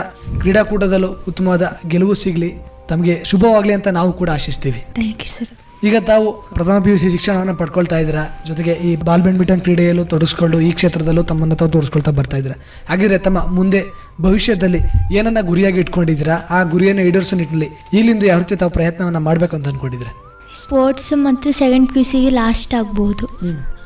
ಕ್ರೀಡಾಕೂಟದಲ್ಲೂ ಉತ್ತಮವಾದ ಗೆಲುವು ಸಿಗಲಿ. ತಮಗೆ ಶುಭವಾಗಲಿ ಅಂತ ನಾವು ಕೂಡ ಆಶಿಸ್ತೀವಿ. ಥ್ಯಾಂಕ್ ಯು ಸರ್ ಈಗ ತಾವು ಪ್ರಥಮ ಪಿ ಯು ಸಿ ಶಿಕ್ಷಣವನ್ನು ಪಡ್ಕೊಳ್ತಾ ಇದ್ದೀರಾ? ಜೊತೆಗೆ ಈ ಬಾಲ್ ಬ್ಯಾಡ್ಮಿಂಟನ್ ಕ್ರೀಡೆಯಲ್ಲೂ ತೊಡಗಿಸ್ಕೊಂಡು ಈ ಕ್ಷೇತ್ರದಲ್ಲೂ ತಮ್ಮನ್ನು ತಾವು ತೋರಿಸ್ಕೊಳ್ತಾ ಬರ್ತಾ ಇದ್ದೀರಾ? ಹಾಗಿದ್ರೆ ತಮ್ಮ ಮುಂದೆ ಭವಿಷ್ಯದಲ್ಲಿ ಏನನ್ನ ಗುರಿಯಾಗಿ ಇಟ್ಕೊಂಡಿದ್ದೀರಾ? ಆ ಗುರಿಯನ್ನು ಈಡೇರಿಸೋ ನಿಟ್ಟಿನಲ್ಲಿ ಇಲ್ಲಿಂದ ಯಾವ ರೀತಿ ತಾವು ಪ್ರಯತ್ನವನ್ನು ಮಾಡಬೇಕು ಅಂತ ಅಂದ್ಕೊಂಡಿದ್ದೀರಾ ಸ್ಪೋರ್ಟ್ಸ್ ಮತ್ತು ಸೆಕೆಂಡ್ ಪಿ ಯು ಸಿಗೆ ಲಾಸ್ಟ್ ಆಗ್ಬೋದು.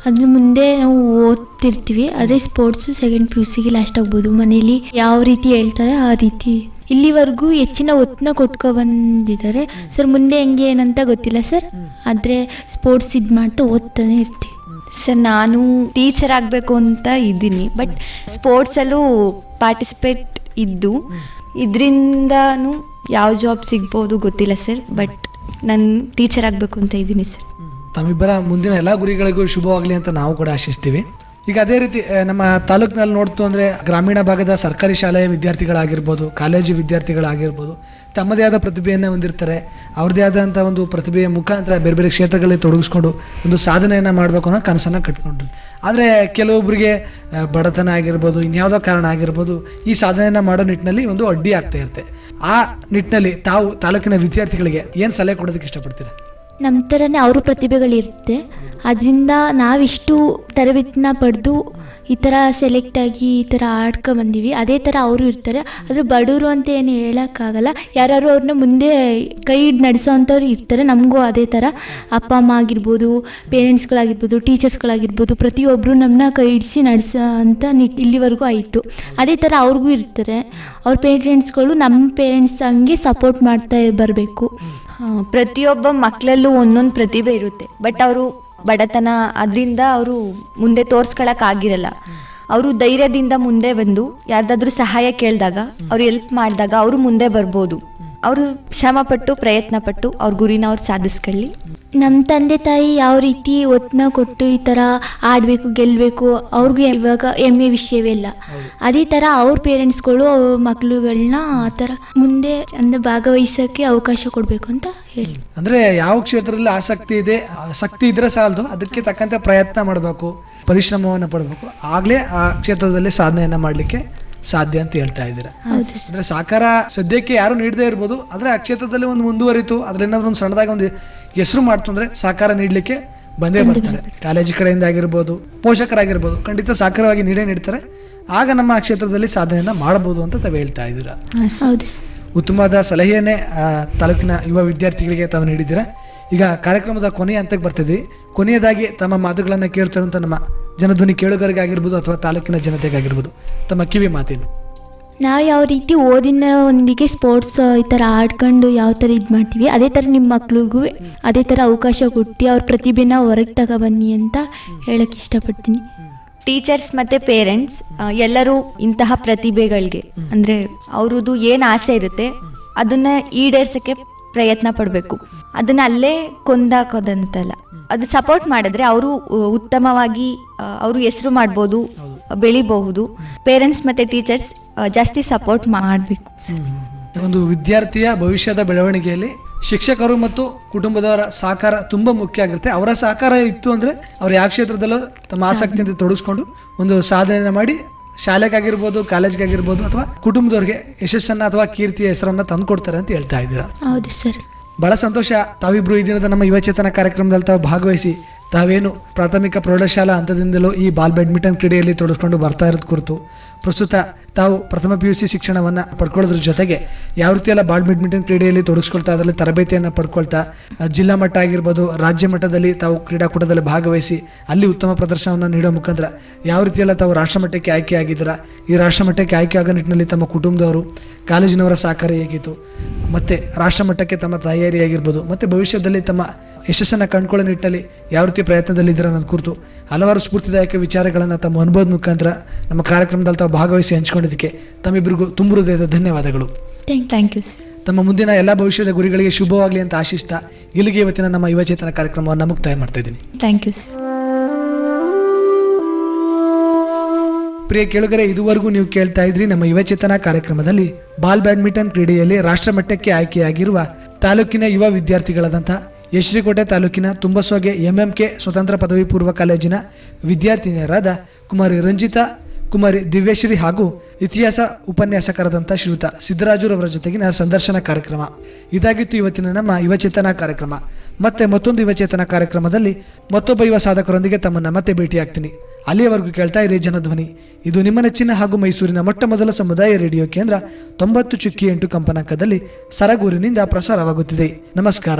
ಅದ್ರ ಮುಂದೆ ನಾವು ಓದ್ತಿರ್ತೀವಿ ಆದರೆ ಸ್ಪೋರ್ಟ್ಸ್ ಸೆಕೆಂಡ್ ಪಿ ಯು ಸಿಗೆ ಲಾಸ್ಟ್ ಆಗ್ಬೋದು. ಮನೇಲಿ ಯಾವ ರೀತಿ ಹೇಳ್ತಾರೆ ಆ ರೀತಿ ಇಲ್ಲಿವರೆಗೂ ಹೆಚ್ಚಿನ ಒತ್ತನ್ನ ಕೊಟ್ಕೊ ಬಂದಿದ್ದಾರೆ. ಸರ್ ಮುಂದೆ ಹೆಂಗೆ ಏನಂತ ಗೊತ್ತಿಲ್ಲ ಸರ್. ಆದರೆ ಸ್ಪೋರ್ಟ್ಸ್ ಇದು ಮಾಡ್ತಾ ಓದ್ತಾನೆ ಇರ್ತೀವಿ. ಸರ್ ನಾನು ಟೀಚರ್ ಆಗಬೇಕು ಅಂತ ಇದ್ದೀನಿ. ಬಟ್ ಸ್ಪೋರ್ಟ್ಸಲ್ಲೂ ಪಾರ್ಟಿಸಿಪೇಟ್ ಇದ್ದು ಇದರಿಂದನೂ ಯಾವ ಜಾಬ್ ಸಿಗ್ಬೋದು ಗೊತ್ತಿಲ್ಲ ಸರ್. ಬಟ್ ನಾನು ಟೀಚರ್ ಆಗಬೇಕು ಅಂತ ಇದ್ದೀನಿ ಸರ್. ತಮ್ಮಿಬ್ಬರ ಮುಂದಿನ ಎಲ್ಲ ಗುರಿಗಳಿಗೂ ಶುಭವಾಗಲಿ ಅಂತ ನಾವು ಕೂಡ ಆಶಿಸ್ತೀವಿ. ಈಗ ಅದೇ ರೀತಿ ನಮ್ಮ ತಾಲೂಕಿನಲ್ಲಿ ನೋಡ್ತು ಅಂದರೆ ಗ್ರಾಮೀಣ ಭಾಗದ ಸರ್ಕಾರಿ ಶಾಲೆಯ ವಿದ್ಯಾರ್ಥಿಗಳಾಗಿರ್ಬೋದು, ಕಾಲೇಜು ವಿದ್ಯಾರ್ಥಿಗಳಾಗಿರ್ಬೋದು, ತಮ್ಮದೇ ಆದ ಪ್ರತಿಭೆಯನ್ನು ಹೊಂದಿರ್ತಾರೆ. ಅವ್ರದ್ದೇ ಆದಂಥ ಒಂದು ಪ್ರತಿಭೆಯ ಮುಖಾಂತರ ಬೇರೆ ಬೇರೆ ಕ್ಷೇತ್ರಗಳಲ್ಲಿ ತೊಡಗಿಸ್ಕೊಂಡು ಒಂದು ಸಾಧನೆಯನ್ನು ಮಾಡಬೇಕು ಅನ್ನೋ ಕನಸನ್ನು ಕಟ್ಕೊಂಡ್ರು ಆದರೆ ಕೆಲವೊಬ್ಬರಿಗೆ ಬಡತನ ಆಗಿರ್ಬೋದು, ಇನ್ಯಾವುದೋ ಕಾರಣ ಆಗಿರ್ಬೋದು, ಈ ಸಾಧನೆಯನ್ನು ಮಾಡೋ ನಿಟ್ಟಿನಲ್ಲಿ ಒಂದು ಅಡ್ಡಿ ಆಗ್ತಾ ಇರುತ್ತೆ. ಆ ನಿಟ್ಟಿನಲ್ಲಿ ತಾವು ತಾಲೂಕಿನ ವಿದ್ಯಾರ್ಥಿಗಳಿಗೆ ಏನು ಸಲಹೆ ಕೊಡೋದಕ್ಕೆ ಇಷ್ಟಪಡ್ತೀರಾ? ನಮ್ಮ ಥರನೇ ಅವರು ಪ್ರತಿಭೆಗಳಿರುತ್ತೆ. ಅದರಿಂದ ನಾವಿಷ್ಟು ತರಬೇತಿನ ಪಡೆದು ಈ ಥರ ಸೆಲೆಕ್ಟ್ ಆಗಿ ಈ ಥರ ಆಡ್ಕೊ ಬಂದೀವಿ. ಅದೇ ಥರ ಅವರು ಇರ್ತಾರೆ. ಆದರೆ ಬಡವರು ಅಂತ ಏನು ಹೇಳೋಕ್ಕಾಗಲ್ಲ. ಯಾರು ಅವ್ರನ್ನ ಮುಂದೆ ಕೈ ಹಿಡ್ ನಡೆಸೋ ಅಂಥವ್ರು ಇರ್ತಾರೆ. ನಮಗೂ ಅದೇ ಥರ ಅಪ್ಪ, ಅಮ್ಮ ಆಗಿರ್ಬೋದು ಪೇರೆಂಟ್ಸ್ಗಳಾಗಿರ್ಬೋದು ಟೀಚರ್ಸ್ಗಳಾಗಿರ್ಬೋದು ಪ್ರತಿಯೊಬ್ಬರು ನಮ್ಮನ್ನ ಕೈ ಹಿಡಿಸಿ ನಡೆಸೋ ಅಂತ ನಿಟ್ ಇಲ್ಲಿವರೆಗೂ ಆಯಿತು. ಅದೇ ಥರ ಅವ್ರಿಗೂ ಇರ್ತಾರೆ. ಅವ್ರ ಪೇರೆಂಟ್ಸ್ಗಳು ನಮ್ಮ ಪೇರೆಂಟ್ಸ್ ಹಂಗೆ ಸಪೋರ್ಟ್ ಮಾಡ್ತಾ ಬರಬೇಕು. ಪ್ರತಿಯೊಬ್ಬ ಮಕ್ಕಳಲ್ಲೂ ಒಂದೊಂದು ಪ್ರತಿಭೆ ಇರುತ್ತೆ. ಬಟ್ ಅವರು ಬಡತನ, ಅದರಿಂದ ಅವರು ಮುಂದೆ ತೋರ್ಸ್ಕೊಳಕ್ ಆಗಿರಲ್ಲ. ಅವರು ಧೈರ್ಯದಿಂದ ಮುಂದೆ ಬಂದು ಯಾರ್ದಾದ್ರೂ ಸಹಾಯ ಕೇಳಿದಾಗ, ಅವ್ರು ಹೆಲ್ಪ್ ಮಾಡಿದಾಗ ಅವರು ಮುಂದೆ ಬರ್ಬೋದು. ಅವರು ಶ್ರಮಪಟ್ಟು ಪ್ರಯತ್ನ ಪಟ್ಟು ಅವ್ರ ಗುರಿನ ಅವ್ರು ಸಾಧಿಸ್ಕೊಳ್ಳಿ. ನಮ್ಮ ತಂದೆ ತಾಯಿ ಯಾವ ರೀತಿ ಒತ್ತನ್ನ ಕೊಟ್ಟು ಈ ಥರ ಆಡಬೇಕು ಗೆಲ್ಲಬೇಕು ಅವ್ರಿಗೂ ಇವಾಗ ಹೆಮ್ಮೆ ವಿಷಯವೇ ಇಲ್ಲ. ಅದೇ ಥರ ಅವ್ರ ಪೇರೆಂಟ್ಸ್ಗಳು ಮಕ್ಕಳುಗಳನ್ನ ಆ ಥರ ಮುಂದೆ ಅಂದರೆ ಭಾಗವಹಿಸೋಕ್ಕೆ ಅವಕಾಶ ಕೊಡಬೇಕು ಅಂತ ಹೇಳಿ. ಅಂದರೆ ಯಾವ ಕ್ಷೇತ್ರದಲ್ಲಿ ಆಸಕ್ತಿ ಇದೆ ಆಸಕ್ತಿ ಇದ್ರೆ ಸಾಲದು ಅದಕ್ಕೆ ತಕ್ಕಂತೆ ಪ್ರಯತ್ನ ಮಾಡಬೇಕು ಪರಿಶ್ರಮವನ್ನು ಪಡಬೇಕು. ಆಗಲೇ ಆ ಕ್ಷೇತ್ರದಲ್ಲಿ ಸಾಧನೆಯನ್ನು ಮಾಡಲಿಕ್ಕೆ ಸಾಧ್ಯ ಅಂತ ಹೇಳ್ತಾ ಇದ್ದೀರಾ? ಅಂದ್ರೆ ಸಾಕಾರ ಸದ್ಯಕ್ಕೆ ಯಾರು ನೀಡದೇ ಇರ್ಬೋದು ಆದ್ರೆ ಆ ಕ್ಷೇತ್ರದಲ್ಲಿ ಒಂದು ಮುಂದುವರಿತು ಅದ್ರೇನಾದ್ರೂ ಒಂದು ಸಣ್ಣದಾಗಿ ಒಂದು ಹೆಸರು ಮಾಡ್ತು ಅಂದ್ರೆ ಸಾಕಾರ ನೀಡಲಿಕ್ಕೆ ಬಂದೇ ಬರ್ತಾರೆ. ಕಾಲೇಜ್ ಕಡೆಯಿಂದ ಆಗಿರ್ಬೋದು ಪೋಷಕರಾಗಿರ್ಬೋದು ಖಂಡಿತ ಸಾಕಾರವಾಗಿ ನೀಡೇ ನೀಡ್ತಾರೆ. ಆಗ ನಮ್ಮ ಆ ಕ್ಷೇತ್ರದಲ್ಲಿ ಸಾಧನೆಯನ್ನ ಮಾಡಬಹುದು ಅಂತ ತಾವು ಹೇಳ್ತಾ ಇದ್ದೀರಾ. ಉತ್ತಮವಾದ ಸಲಹೆಯನ್ನೇ ತಾಲೂಕಿನ ಯುವ ವಿದ್ಯಾರ್ಥಿಗಳಿಗೆ ತಾವು ನೀಡಿದ್ದೀರಾ? ಈಗ ಕಾರ್ಯಕ್ರಮದ ಕೊನೆಯ ಹಂತಕ್ಕೆ ಬರ್ತಿದ್ವಿ. ಕೊನೆಯದಾಗಿ ತಮ್ಮ ಮಾತುಗಳನ್ನು ಕೇಳ್ತಾರಂತ ನಮ್ಮ ಜನಧ್ವನಿ ಕೇಳುಗರಿಗೆ ಆಗಿರ್ಬೋದು ಅಥವಾ ತಾಲೂಕಿನ ಜನತೆಗಾಗಿರ್ಬೋದು ತಮ್ಮ ಕಿವಿ ಮಾತೇನು ನಾವು ಯಾವ ರೀತಿ ಓದಿನ ಒಂದಿಗೆ ಸ್ಪೋರ್ಟ್ಸ್ ಈ ಥರ ಆಡ್ಕೊಂಡು ಯಾವ ಥರ ಇದು ಮಾಡ್ತೀವಿ ಅದೇ ಥರ ನಿಮ್ಮ ಮಕ್ಳಿಗೂ ಅದೇ ಥರ ಅವಕಾಶ ಕೊಟ್ಟು ಅವ್ರ ಪ್ರತಿಭೆನ ಹೊರಗೆ ತಗೋಬನ್ನಿ ಅಂತ ಹೇಳಕ್ಕೆ ಇಷ್ಟಪಡ್ತೀನಿ. ಟೀಚರ್ಸ್ ಮತ್ತು ಪೇರೆಂಟ್ಸ್ ಎಲ್ಲರೂ ಇಂತಹ ಪ್ರತಿಭೆಗಳಿಗೆ ಅಂದರೆ ಅವ್ರದ್ದು ಏನು ಆಸೆ ಇರುತ್ತೆ ಅದನ್ನು ಈಡೇರ್ಸೋಕ್ಕೆ ಪ್ರಯತ್ನ ಪಡಬೇಕು. ಅದನ್ನು ಅಲ್ಲೇ ಕೊಂದಾಕೋದಂತಲ್ಲ. ಅದು ಸಪೋರ್ಟ್ ಮಾಡಿದ್ರೆ ಅವರು ಉತ್ತಮವಾಗಿ ಅವರು ಹೆಸರು ಮಾಡ್ಬೋದು ಬೆಳಿಬಹುದು. ಪೇರೆಂಟ್ಸ್ ಮತ್ತೆ ಟೀಚರ್ಸ್ ಜಾಸ್ತಿ ಸಪೋರ್ಟ್ ಮಾಡಬೇಕು. ಒಂದು ವಿದ್ಯಾರ್ಥಿಯ ಭವಿಷ್ಯದ ಬೆಳವಣಿಗೆಯಲ್ಲಿ ಶಿಕ್ಷಕರು ಮತ್ತು ಕುಟುಂಬದವರ ಸಹಕಾರ ತುಂಬ ಮುಖ್ಯ ಆಗಿರುತ್ತೆ. ಅವರ ಸಹಕಾರ ಇತ್ತು ಅಂದರೆ ಅವ್ರು ಯಾವ ಕ್ಷೇತ್ರದಲ್ಲೂ ತಮ್ಮ ಆಸಕ್ತಿಯಿಂದ ತೊಡಗಿಸ್ಕೊಂಡು ಒಂದು ಸಾಧನೆಯನ್ನು ಮಾಡಿ ಶಾಲೆಗಾಗಿರ್ಬೋದು ಕಾಲೇಜ್ಗಾಗಿರ್ಬೋದು ಅಥವಾ ಕುಟುಂಬದವ್ರಿಗೆ ಯಶಸ್ಸನ್ನು ಅಥವಾ ಕೀರ್ತಿಯ ಹೆಸರನ್ನು ತಂದು ಕೊಡ್ತಾರೆ ಅಂತ ಹೇಳ್ತಾ ಇದ್ದೀರಾ? ಹೌದು ಸರ್. ಬಹಳ ಸಂತೋಷ. ತಾವಿಬ್ರು ಈ ದಿನದ ನಮ್ಮ ಯುವಚೇತನ ಕಾರ್ಯಕ್ರಮದಲ್ಲಿ ತಾವು ಭಾಗವಹಿಸಿ ತಾವೇನು ಪ್ರಾಥಮಿಕ ಪ್ರೌಢಶಾಲಾ ಹಂತದಿಂದಲೂ ಈ ಬಾಲ್ ಬ್ಯಾಡ್ಮಿಂಟನ್ ಕ್ರೀಡೆಯಲ್ಲಿ ತೊಡಸ್ಕೊಂಡು ಬರ್ತಾ ಇರೋದು ಕುರಿತು. ಪ್ರಸ್ತುತ ತಾವು ಪ್ರಥಮ ಪಿ ಯು ಸಿ ಶಿಕ್ಷಣವನ್ನು ಪಡ್ಕೊಳ್ಳೋದ್ರ ಜೊತೆಗೆ ಯಾವ ರೀತಿಯೆಲ್ಲ ಬಾಲ್ ಬ್ಯಾಡ್ಮಿಂಟನ್ ಕ್ರೀಡೆಯಲ್ಲಿ ತೊಡಗಿಸ್ಕೊಳ್ತಾ ಅದರಲ್ಲಿ ತರಬೇತಿಯನ್ನು ಪಡ್ಕೊಳ್ತಾ ಜಿಲ್ಲಾ ಮಟ್ಟ ಆಗಿರ್ಬೋದು, ರಾಜ್ಯ ಮಟ್ಟದಲ್ಲಿ ತಾವು ಕ್ರೀಡಾಕೂಟದಲ್ಲಿ ಭಾಗವಹಿಸಿ ಅಲ್ಲಿ ಉತ್ತಮ ಪ್ರದರ್ಶನವನ್ನು ನೀಡೋ ಮುಖಾಂತರ ಯಾವ ರೀತಿಯೆಲ್ಲ ತಾವು ರಾಷ್ಟ್ರಮಟ್ಟಕ್ಕೆ ಆಯ್ಕೆ ಆಗಿದ್ದೀರಾ? ಈ ರಾಷ್ಟ್ರಮಟ್ಟಕ್ಕೆ ಆಯ್ಕೆ ಆಗೋ ನಿಟ್ಟಿನಲ್ಲಿ ತಮ್ಮ ಕುಟುಂಬದವರು ಕಾಲೇಜಿನವರ ಸಹಕಾರ ಹೇಗಿತ್ತು? ಮತ್ತು ರಾಷ್ಟ್ರಮಟ್ಟಕ್ಕೆ ತಮ್ಮ ತಯಾರಿ ಆಗಿರ್ಬೋದು ಮತ್ತು ಭವಿಷ್ಯದಲ್ಲಿ ತಮ್ಮ ಯಶಸ್ಸನ್ನು ಕಂಡುಕೊಳ್ಳೋ ನಿಟ್ಟಿನಲ್ಲಿ ಯಾವ ರೀತಿ ಪ್ರಯತ್ನದಲ್ಲಿದ್ದೀರ ಅನ್ನೋದು ಕುರಿತು ಹಲವಾರು ಸ್ಫೂರ್ತಿದಾಯಕ ವಿಚಾರಗಳನ್ನು ತಮ್ಮ ಅನುಭವದ ಮುಖಾಂತರ ನಮ್ಮ ಕಾರ್ಯಕ್ರಮದಲ್ಲಿ ತಾವು ಭಾಗವಹಿಸಿ ಹಂಚ್ಕೊಂಡಿದ್ದಕ್ಕೆ ತಮ್ಮಿಬ್ಬರಿಗೂ ತುಂಬ ಹೃದಯದ ಧನ್ಯವಾದಗಳು. ಥ್ಯಾಂಕ್ ಯು ತಮ್ಮ ಮುಂದಿನ ಎಲ್ಲ ಭವಿಷ್ಯದ ಗುರಿಗಳಿಗೆ ಶುಭವಾಗಲಿ ಅಂತ ಆಶಿಸ್ತಾ ಇಲ್ಲಿಗೆ ಇವತ್ತಿನ ನಮ್ಮ ಯುವಚೇತನ ಕಾರ್ಯಕ್ರಮವನ್ನು ಮುಕ್ತಾಯ ಮಾಡ್ತಾ ಇದ್ದೀನಿ. ಥ್ಯಾಂಕ್ ಯು ಸರ್ ಪ್ರಿಯ ಕೇಳುಗರೆ ಇದುವರೆಗೂ ನೀವು ಕೇಳ್ತಾ ಇದ್ರಿ ನಮ್ಮ ಯುವಚೇತನ ಕಾರ್ಯಕ್ರಮದಲ್ಲಿ ಬಾಲ್ ಬ್ಯಾಡ್ಮಿಂಟನ್ ಕ್ರೀಡೆಯಲ್ಲಿ ರಾಷ್ಟ್ರಮಟ್ಟಕ್ಕೆ ಆಯ್ಕೆಯಾಗಿರುವ ತಾಲೂಕಿನ ಯುವ ವಿದ್ಯಾರ್ಥಿಗಳಾದಂಥ ಯಶ್ರೀಕೋಟೆ ತಾಲೂಕಿನ ತುಂಬಸೋಗೆ ಎಂಎಂಕೆ ಸ್ವತಂತ್ರ ಪದವಿ ಪೂರ್ವ ಕಾಲೇಜಿನ ವಿದ್ಯಾರ್ಥಿನಿಯರಾದ ಕುಮಾರಿ ರಂಜಿತಾ, ಕುಮಾರಿ ದಿವ್ಯಶ್ರೀ ಹಾಗೂ ಇತಿಹಾಸ ಉಪನ್ಯಾಸಕರಾದಂಥ ಶ್ರೀಯುತ ಸಿದ್ದರಾಜುರವರ ಜೊತೆಗಿನ ಸಂದರ್ಶನ ಕಾರ್ಯಕ್ರಮ. ಇದಾಗಿತ್ತು ಇವತ್ತಿನ ನಮ್ಮ ಯುವಚೇತನ ಕಾರ್ಯಕ್ರಮ. ಮತ್ತೆ ಮತ್ತೊಂದು ಯುವಚೇತನ ಕಾರ್ಯಕ್ರಮದಲ್ಲಿ ಮತ್ತೊಬ್ಬ ಯುವ ಸಾಧಕರೊಂದಿಗೆ ತಮ್ಮನ್ನು ಮತ್ತೆ ಭೇಟಿಯಾಗ್ತೀನಿ. ಅಲ್ಲಿಯವರೆಗೂ ಕೇಳ್ತಾ ಇರಿ ಜನಧ್ವನಿ. ಇದು ನಿಮ್ಮ ನೆಚ್ಚಿನ ಹಾಗೂ ಮೈಸೂರಿನ ಮೊಟ್ಟ ಮೊದಲ ಸಮುದಾಯ ರೇಡಿಯೋ ಕೇಂದ್ರ ತೊಂಬತ್ತು ಚುಕ್ಕಿ ಎಂಟು ಕಂಪನಾಂಕದಲ್ಲಿ ಸರಗೂರಿನಿಂದ ಪ್ರಸಾರವಾಗುತ್ತಿದೆ. ನಮಸ್ಕಾರ.